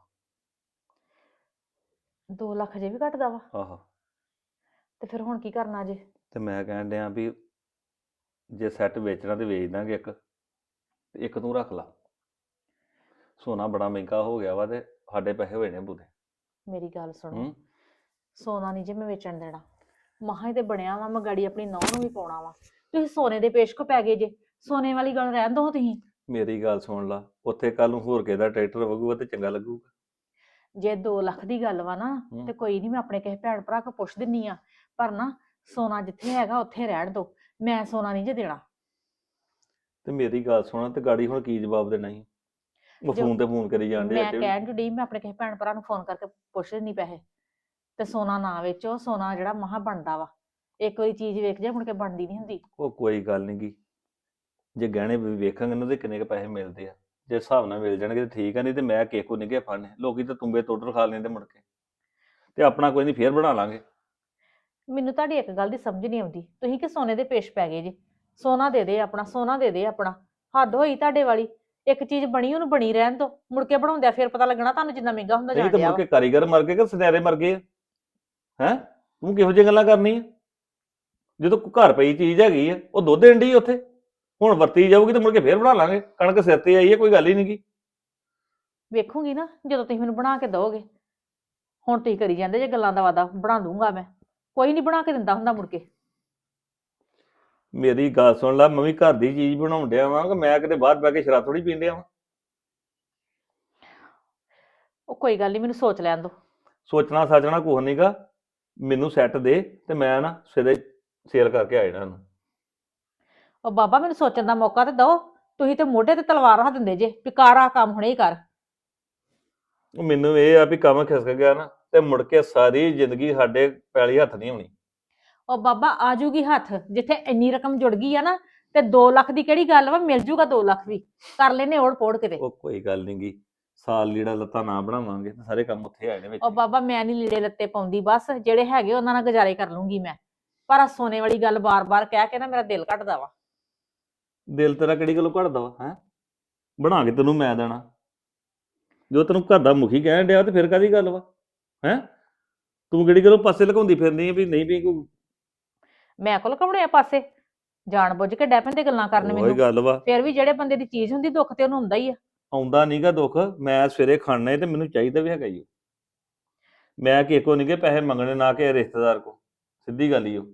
Speaker 7: 2 ਲੱਖ ਜੇ ਵੀ ਘਟਦਾ ਵਾ?
Speaker 6: ਆਹੋ।
Speaker 7: ਤੇ ਫਿਰ ਹੁਣ ਕੀ ਕਰਨਾ ਜੇ
Speaker 6: ਤੇ ਮੈਂ ਕਹਿਣ ਡਿਆ ਵੀ ਜੇ ਸੈੱਟ ਵੇਚਣਾ ਤੇ ਵੇਚ ਦਾਂਗੇ ਇੱਕ ਤੇ ਇੱਕ ਤੂੰ ਰੱਖ ਲਾ। ਸੋਨਾ ਬੜਾ ਮਹਿੰਗਾ ਹੋ ਗਿਆ ਵਾ ਤੇ ਸਾਡੇ ਪੈਸੇ ਹੋਏ ਨੇ ਬੁਦੇ
Speaker 7: ਮੇਰੀ ਗੱਲ ਸੁਣੋ।
Speaker 6: ਹੂੰ।
Speaker 7: ਸੋਨਾ ਨਹੀਂ ਜੇ ਮੈਂ ਵੇਚਣ ਦੇਣਾ। ਮਹਾਂ ਹੀ ਤੇ ਬਣਿਆ ਵਾ ਮੈਂ ਗਾੜੀ ਆਪਣੀ ਨੌਂ ਨੂੰ ਵੀ ਪਾਉਣਾ ਵਾ। ਤੁਸੀਂ ਸੋਨੇ ਦੇ ਪੇਸ਼ ਕੋ ਪੈ ਗਏ ਜੇ। ਸੋਨੇ ਵਾਲੀ ਗੱਲ ਰਹਿਣ ਦੋ ਤੁਸੀਂ।
Speaker 6: ਮੇਰੀ ਗੱਲ ਸੁਣ ਲਾ ਉੱਥੇ ਕੱਲ ਨੂੰ ਹੋਰ ਕਿਸੇ ਦਾ ਟਰੈਕਟਰ ਵਗੂਗਾ ਤੇ ਚੰਗਾ ਲੱਗੂਗਾ।
Speaker 7: ਜੇ 2 ਲੱਖ ਦੀ ਗੱਲ ਵਾ ਨਾ
Speaker 6: ਹੂੰ।
Speaker 7: ਤੇ ਕੋਈ ਨਹੀਂ ਮੈਂ ਆਪਣੇ ਕਿਸੇ ਭੈਣ ਭਰਾ ਕੋ ਪੁੱਛ ਦਿੰਨੀ ਆ। ਪਰ ਨਾ ਸੋਨਾ ਜਿੱਥੇ ਹੈਗਾ ਉੱਥੇ ਰਹਿਣ ਦੋ। ਮੈਂ ਸੋਨਾ ਨਹੀਂ ਜੇ ਦੇਣਾ।
Speaker 6: ਤੇ ਮੇਰੀ ਗੱਲ ਸੁਣ ਤੇ ਗਾੜੀ ਹੁਣ ਕੀ ਜਵਾਬ ਦੇਣਾ ਸੀ ਉਹ
Speaker 7: ਜੋ-
Speaker 6: ਫੋਨ ਤੇ ਫੋਨ ਕਰੀ ਜਾਂਦੇ
Speaker 7: ਮੈਂ ਕਹਿਣ ਜੁੜੀ ਮੈਂ ਆਪਣੇ ਕਿਸੇ ਭੈਣ ਭਰਾ ਨੂੰ ਫੋਨ ਕਰਕੇ ਪੁੱਛ ਦਿੰਨੀ ਪੈਸੇ ਤੇ ਸੋਨਾ ਨਾ ਵੇਚੋ ਸੋਨਾ ਜਿਹੜਾ ਮਹਾ ਬਣਦਾ ਵਾ। ਇੱਕ ਵਾਰੀ ਚੀਜ਼ ਵੇਖ ਜਾ ਮੁੜ ਕੇ ਬਣਦੀ ਨਹੀਂ ਹੁੰਦੀ।
Speaker 6: ਉਹ ਕੋਈ ਗੱਲ ਨਹੀਂ ਗੀ। ਜੇ ਗਹਿਣੇ ਵੀ ਵੇਖਾਂਗੇ ਨਾ ਤੇ ਕਿੰਨੇ ਕ ਪੈਸੇ ਮਿਲਦੇ ਆ। ਜੇ ਹਿਸਾਬ ਨਾਲ ਮਿਲ ਜਾਣਗੇ ਤੇ ਠੀਕ ਆ ਨਹੀਂ ਤੇ ਮੈਂ ਕਿਸੇ ਕੋ ਨਹੀਂ ਗਿਆ ਫੜਨੇ। ਲੋਕੀ ਤਾਂ ਤੁੰਬੇ ਟੋਟਲ ਖਾ ਲੈਂਦੇ ਮੁੜ ਕੇ। ਤੇ ਆਪਣਾ ਕੋਈ ਨਹੀਂ ਫੇਰ ਬਣਾ ਲਾਂਗੇ।
Speaker 7: ਮੈਨੂੰ ਤੁਹਾਡੀ ਇੱਕ ਗੱਲ ਦੀ ਸਮਝ ਨਹੀਂ ਆਉਂਦੀ। ਤੁਸੀਂ ਕਿ ਸੋਨੇ ਦੇ ਪੇਸ਼ ਪੈ ਗਏ ਜੀ। ਸੋਨਾ ਦੇ ਦੇ ਆਪਣਾ ਸੋਨਾ ਦੇ ਦੇ ਆਪਣਾ। ਹੱਦ ਹੋਈ ਤੁਹਾਡੇ ਵਾਲੀ। ਇੱਕ ਚੀਜ਼ ਬਣੀ ਉਹਨੂੰ ਬਣੀ ਰਹਿਣ ਦੋ। ਮੁੜ ਕੇ ਬਣਾਉਂਦਿਆਂ ਫਿਰ ਪਤਾ ਲੱਗਣਾ ਤੁਹਾਨੂੰ ਜਿੰਨਾ ਮਹਿੰਗਾ ਹੁੰਦਾ
Speaker 6: ਨਹੀਂ ਤਾਂ ਮੁੜ ਕੇ ਕਾਰੀਗਰ ਮਰ ਗਏ ਕਿ ਸੁਨਿਆਰੇ ਮਰ ਗਏ ਹੈ? ਤੂੰ ਕਿਹੋ ਜਿਹੀ ਗੱਲਾਂ ਕਰਨੀ ਆ ਜਦੋਂ ਕੋਈ ਘਰ ਪਈ ਚੀਜ਼ ਹੈਗੀ ਆ ਉਹ ਦੁੱਧ ਦੇਣ ਡਈ ਉੱਥੇ? ਹੁਣ ਵਰਤੀ ਜਾਊਗੀ ਤੇ ਮੁੜ ਕੇ ਫੇਰ ਬਣਾ ਲਾਂਗੇ। ਕਣਕ ਸਿਰ ਤੇ ਆਈ ਹੈ ਕੋਈ ਗੱਲ ਹੀ ਨਹੀਂਗੀ
Speaker 7: ਵੇਖੂਗੀ ਨਾ ਜਦੋਂ ਤੁਸੀਂ ਮੈਨੂੰ ਬਣਾ ਕੇ ਦੋਗੇ ਹੁਣ ਤੁਸੀਂ ਕਰੀ ਜਾਂਦੇ ਜੇ ਗੱਲਾਂ ਦਾ ਵਾਦਾ ਬਣਾ ਦੂੰਗਾ ਮੈਂ। ਕੋਈ ਨਹੀਂ ਬਣਾ ਕੇ ਦਿੰਦਾ ਹੁੰਦਾ ਮੁੜ ਕੇ।
Speaker 6: ਮੇਰੀ ਗੱਲ ਸੁਣ ਲੈ ਮੈਂ ਵੀ ਘਰ ਦੀ ਚੀਜ਼ ਬਣਾਉਣ ਡਿਆ ਵਾਂ ਕਿ ਮੈਂ ਕਿਤੇ ਬਾਹਰ ਬਹਿ ਕੇ ਸ਼ਰਾਬ ਥੋੜੀ ਪੀਣ ਡਿਆ ਵਾਂ।
Speaker 7: ਉਹ ਕੋਈ ਗੱਲ ਨਹੀਂ ਮੈਨੂੰ ਸੋਚ ਲੈਣ ਦੋ।
Speaker 6: ਸੋਚਣਾ ਸਾਚਣਾ ਕੁਛ ਨਹੀਂਗਾ ਮੈਨੂੰ ਸੈੱਟ ਦੇ ਤੇ ਮੈਂ ਨਾ ਸਵੇਰੇ ਸੇਲ ਕਰਕੇ ਆ ਜਾਣਾ ਇਹਨੂੰ।
Speaker 7: ਉਹ ਬਾਬਾ ਮੈਨੂੰ ਸੋਚਣ ਦਾ ਮੌਕਾ ਤੇ ਦਿਓ। ਤੁਸੀਂ ਤੇ ਮੋਢੇ ਤੇ ਤਲਵਾਰ ਰੱਖ ਦਿੰਦੇ ਜੇ ਵੀ ਕਰ ਆ ਕੰਮ ਹੁਣੇ ਹੀ ਕਰ।
Speaker 6: ਉਹ ਮੈਨੂੰ ਇਹ ਆ ਵੀ ਕੰਮ ਖਿਸਕ ਗਿਆ ਨਾ ਤੇ ਮੁੜ ਕੇ ਸਾਰੀ ਜ਼ਿੰਦਗੀ ਸਾਡੇ ਪੈਲੀ ਹੱਥ ਨਹੀਂ ਆਉਣੀ।
Speaker 7: ਉਹ ਬਾਬਾ ਆ ਜੂਗੀ ਹੱਥ ਜਿੱਥੇ ਇੰਨੀ ਰਕਮ ਜੁੜ ਗਈ ਆ ਨਾ ਤੇ 2 ਲੱਖ ਦੀ ਕਿਹੜੀ ਗੱਲ ਵਾ? ਮਿਲ ਜੂਗਾ 2 ਲੱਖ ਵੀ। ਕਰ ਲੈਨੇ ਓੜ ਪੋੜ ਕਿਤੇ।
Speaker 6: ਉਹ ਕੋਈ ਗੱਲ ਨਹੀਂਗੀ ਸਾਲ ਲੀੜਾ ਲੱਤਾ ਨਾ ਬਣਾਵਾਂਗੇ ਤੇ ਸਾਰੇ ਕੰਮ ਉੱਥੇ ਆ ਜਾਣੇ ਵਿੱਚ
Speaker 7: ਉਹ ਬਾਬਾ ਮੈਂ ਨਹੀਂ ਲੀੜੇ ਲੱਤੇ ਪਾਉਂਦੀ ਬਸ ਜਿਹੜੇ ਹੈਗੇ ਉਹਨਾਂ ਨਾਲ ਗੁਜ਼ਾਰੇ ਕਰ ਲੂੰਗੀ ਮੈਂ। ਪਰ ਆ ਸੋਨੇ ਵਾਲੀ ਗੱਲ ਬਾਰ-ਬਾਰ ਕਹਿ ਕੇ ਨਾ ਮੇਰਾ ਦਿਲ ਘਟਦਾ ਵਾ।
Speaker 6: ਦਿਲ ਤੇਰਾ ਕਿਹੜੀ ਗੱਲੋਂ ਘੜਦਾ ਵਾ ਹੈ? ਬਣਾ ਕੇ ਤੈਨੂੰ ਮੈਂ ਦੇਣਾ। ਜੋ ਤੈਨੂੰ ਘਰ ਦਾ ਮੁਖੀ ਕਹਿਣ ਡਿਆ ਤੇ ਫਿਰ ਕਾਦੀ ਗੱਲ ਵਾ ਹੈ? ਤੂੰ ਕਿਹੜੀ ਗੱਲੋਂ ਪਾਸੇ ਲਗਾਉਂਦੀ ਫਿਰਦੀ ਆ ਵੀ ਨਹੀਂ ਵੀ ਕੋਈ
Speaker 7: ਮੈਂ ਕੋਲ ਕਮੜੇ ਆ ਪਾਸੇ? ਜਾਣ ਬੁੱਝ ਕੇ ਡੈਪਨ ਤੇ ਗੱਲਾਂ ਕਰਨ
Speaker 6: ਉਹੀ
Speaker 7: ਮੈਨੂੰ।
Speaker 6: ਗੱਲ ਵਾ।
Speaker 7: ਫਿਰ ਵੀ ਜਿਹੜੇ ਬੰਦੇ ਦੀ ਚੀਜ਼ ਹੁੰਦੀ ਦੁੱਖ ਤੇ ਉਹਨੂੰ ਹੁੰਦਾ ਹੀ ਆ।
Speaker 6: ਆਉਂਦਾ ਨਹੀਂਗਾ ਦੁੱਖ ਮੈਂ ਸਵੇਰੇ ਖਾਣਾ ਤੇ ਮੈਨੂੰ ਚਾਹੀਦਾ ਵੀ ਹੈਗਾ ਹੀ ਮੈਂ ਕਿਸੇ ਕੋ ਨਹੀਂਗੇ ਪੈਸੇ ਮੰਗਣੇ ਨਾ ਕਿ ਰਿਸ਼ਤੇਦਾਰ ਕੋ ਸਿੱਧੀ ਗੱਲ ਹੀ ਉਹ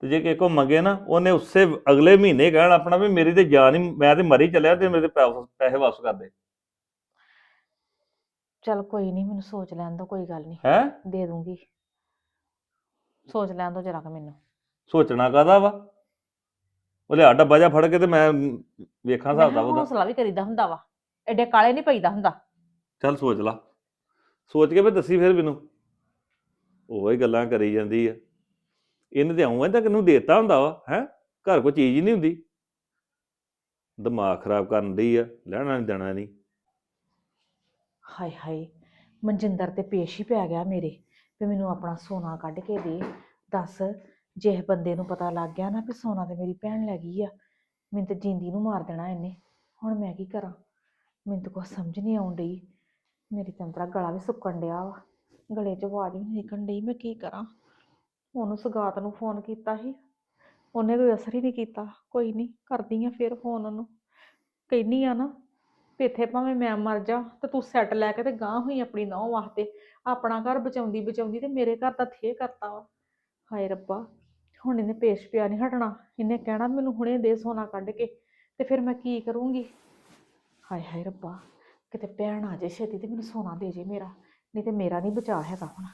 Speaker 6: ਤੇ ਜੇ ਕਿਸੇ ਕੋ ਮੰਗੇ ਨਾ ਉਹਨੇ ਉਸੇ ਅਗਲੇ ਮਹੀਨੇ ਕਹਿਣ ਆਪਣਾ ਵੀ ਮੇਰੀ ਤੇ ਜਾਨ ਹੀ ਮੈਂ ਤੇ ਮਰੀ ਚੱਲਿਆ ਤੇ ਮੇਰੇ ਪੈ- ਪੈਸੇ ਵਾਪਸ ਕਰ ਦੇ।
Speaker 7: ਚਲ ਕੋਈ ਨਹੀਂ ਮੈਨੂੰ ਸੋਚ ਲੈਣ ਦੋ ਕੋਈ ਗੱਲ ਨਹੀਂ
Speaker 6: ਹੈ?
Speaker 7: ਦੇ ਦੂੰਗੀ। ਸੋਚ ਲੈਣ ਦੋ ਜਰਾ ਕਿ ਮੈਨੂੰ।
Speaker 6: ਸੋਚਣਾ ਕਾਦਾ ਵਾ? ਉਹ ਲਿਆ ਡੱਬਾ ਜਾ ਫੜ ਕੇ ਤੇ ਮੈਂ ਵੇਖਾਂ ਹਿਸਾਬ ਦਾ ਉਹਦਾ।
Speaker 7: ਹੌਸਲਾ ਵੀ ਕਰੀਦਾ ਹੁੰਦਾ ਵਾ। ਐਡੇ ਕਾਲੇ ਨਹੀਂ ਪਈਦਾ ਹੁੰਦਾ।
Speaker 6: ਚੱਲ ਸੋਚ ਲਾ। ਸੋਚ ਕੇ ਵੀ ਦੱਸੀ ਫਿਰ ਮੈਨੂੰ। ਉਹ ਹੀ ਗੱਲਾਂ ਕਰੀ ਜਾਂਦੀ ਆ। ਇਹਨੇ ਤੇ ਆਉਂ ਤਾਂ ਕਿਨੂੰ ਦੇਤਾ ਹੁੰਦਾ ਵਾ ਹੈ? ਘਰ ਕੋਈ ਚੀਜ਼ ਹੀ ਨਹੀਂ ਹੁੰਦੀ। ਦਿਮਾਗ ਖਰਾਬ ਕਰਨ ਦੀ ਆ ਲੈਣਾ ਨਹੀਂ ਦੇਣਾ ਨਹੀਂ
Speaker 7: ਹਾਏ ਹਾਏ ਮਨਜਿੰਦਰ ਤੇ ਪੇਸ਼ ਹੀ ਪੈ ਗਿਆ ਮੇਰੇ। ਵੀ ਮੈਨੂੰ ਆਪਣਾ ਸੋਨਾ ਕੱਢ ਕੇ ਦੇ ਦੱਸ ਜੇ ਇਹ ਬੰਦੇ ਨੂੰ ਪਤਾ ਲੱਗ ਗਿਆ ਨਾ ਵੀ ਸੋਨਾ ਤੇ ਮੇਰੀ ਭੈਣ ਲੈ ਗਈ ਆ, ਮੈਨੂੰ ਤੇ ਜਿੰਦੀ ਨੂੰ ਮਾਰ ਦੇਣਾ ਇਹਨੇ। ਹੁਣ ਮੈਂ ਕੀ ਕਰਾਂ? ਮੈਨੂੰ ਤਾਂ ਕੁਛ ਸਮਝ ਨਹੀਂ ਆਉਣ ਡਈ। ਮੇਰੀ ਤਾਂ ਤਰਾ ਗਲਾ ਵੀ ਸੁੱਕਣ ਡਿਆ ਵਾ। ਗਲੇ 'ਚ ਆਵਾਜ਼ ਵੀ ਨਹੀਂ ਨਿਕਲਣ ਡਈ, ਮੈਂ ਕੀ ਕਰਾਂ? ਉਹਨੂੰ ਸਗਾਤ ਨੂੰ ਫੋਨ ਕੀਤਾ ਸੀ। ਉਹਨੇ ਕੋਈ ਅਸਰ ਹੀ ਨਹੀਂ ਕੀਤਾ। ਕੋਈ ਨਹੀਂ, ਕਰਦੀ ਆ ਫਿਰ ਫੋਨ ਉਹਨੂੰ। ਕਹਿੰਦੀ ਆ ਨਾ, ਵੀ ਇੱਥੇ ਭਾਵੇਂ ਮੈਂ ਮਰ ਜਾ, ਤੇ ਤੂੰ ਸੈੱਟ ਲੈ ਕੇ ਤੇ ਗਾਂ ਹੋਈ ਆਪਣੀ ਨੌਂ ਵਾਸਤੇ। ਆਪਣਾ ਘਰ ਬਚਾਉਂਦੀ ਬਚਾਉਂਦੀ ਤੇ ਮੇਰੇ ਘਰ ਦਾ ਥੇ ਕਰਤਾ ਵਾ। ਹਾਏ ਰੱਬਾ। ਹੁਣ ਇਹਨੇ ਪੇਸ਼ ਪਿਆ ਨਹੀਂ ਹਟਣਾ, ਇਹਨੇ ਕਹਿਣਾ ਮੈਨੂੰ ਹੁਣੇ ਦੇ ਸੋਨਾ ਕੱਢ ਕੇ, ਤੇ ਫਿਰ ਮੈਂ ਕੀ ਕਰੂੰਗੀ? ਹਾਏ ਹਾਏ ਰੱਬਾ, ਕਿਤੇ ਭੈਣ ਆ ਜੇ ਛੇਤੀ ਤੇ ਮੈਨੂੰ ਸੋਨਾ ਦੇ ਜੇ ਮੇਰਾ, ਨਹੀਂ ਤੇ ਮੇਰਾ ਨਹੀਂ ਬਚਾ ਹੈਗਾ ਹੁਣ।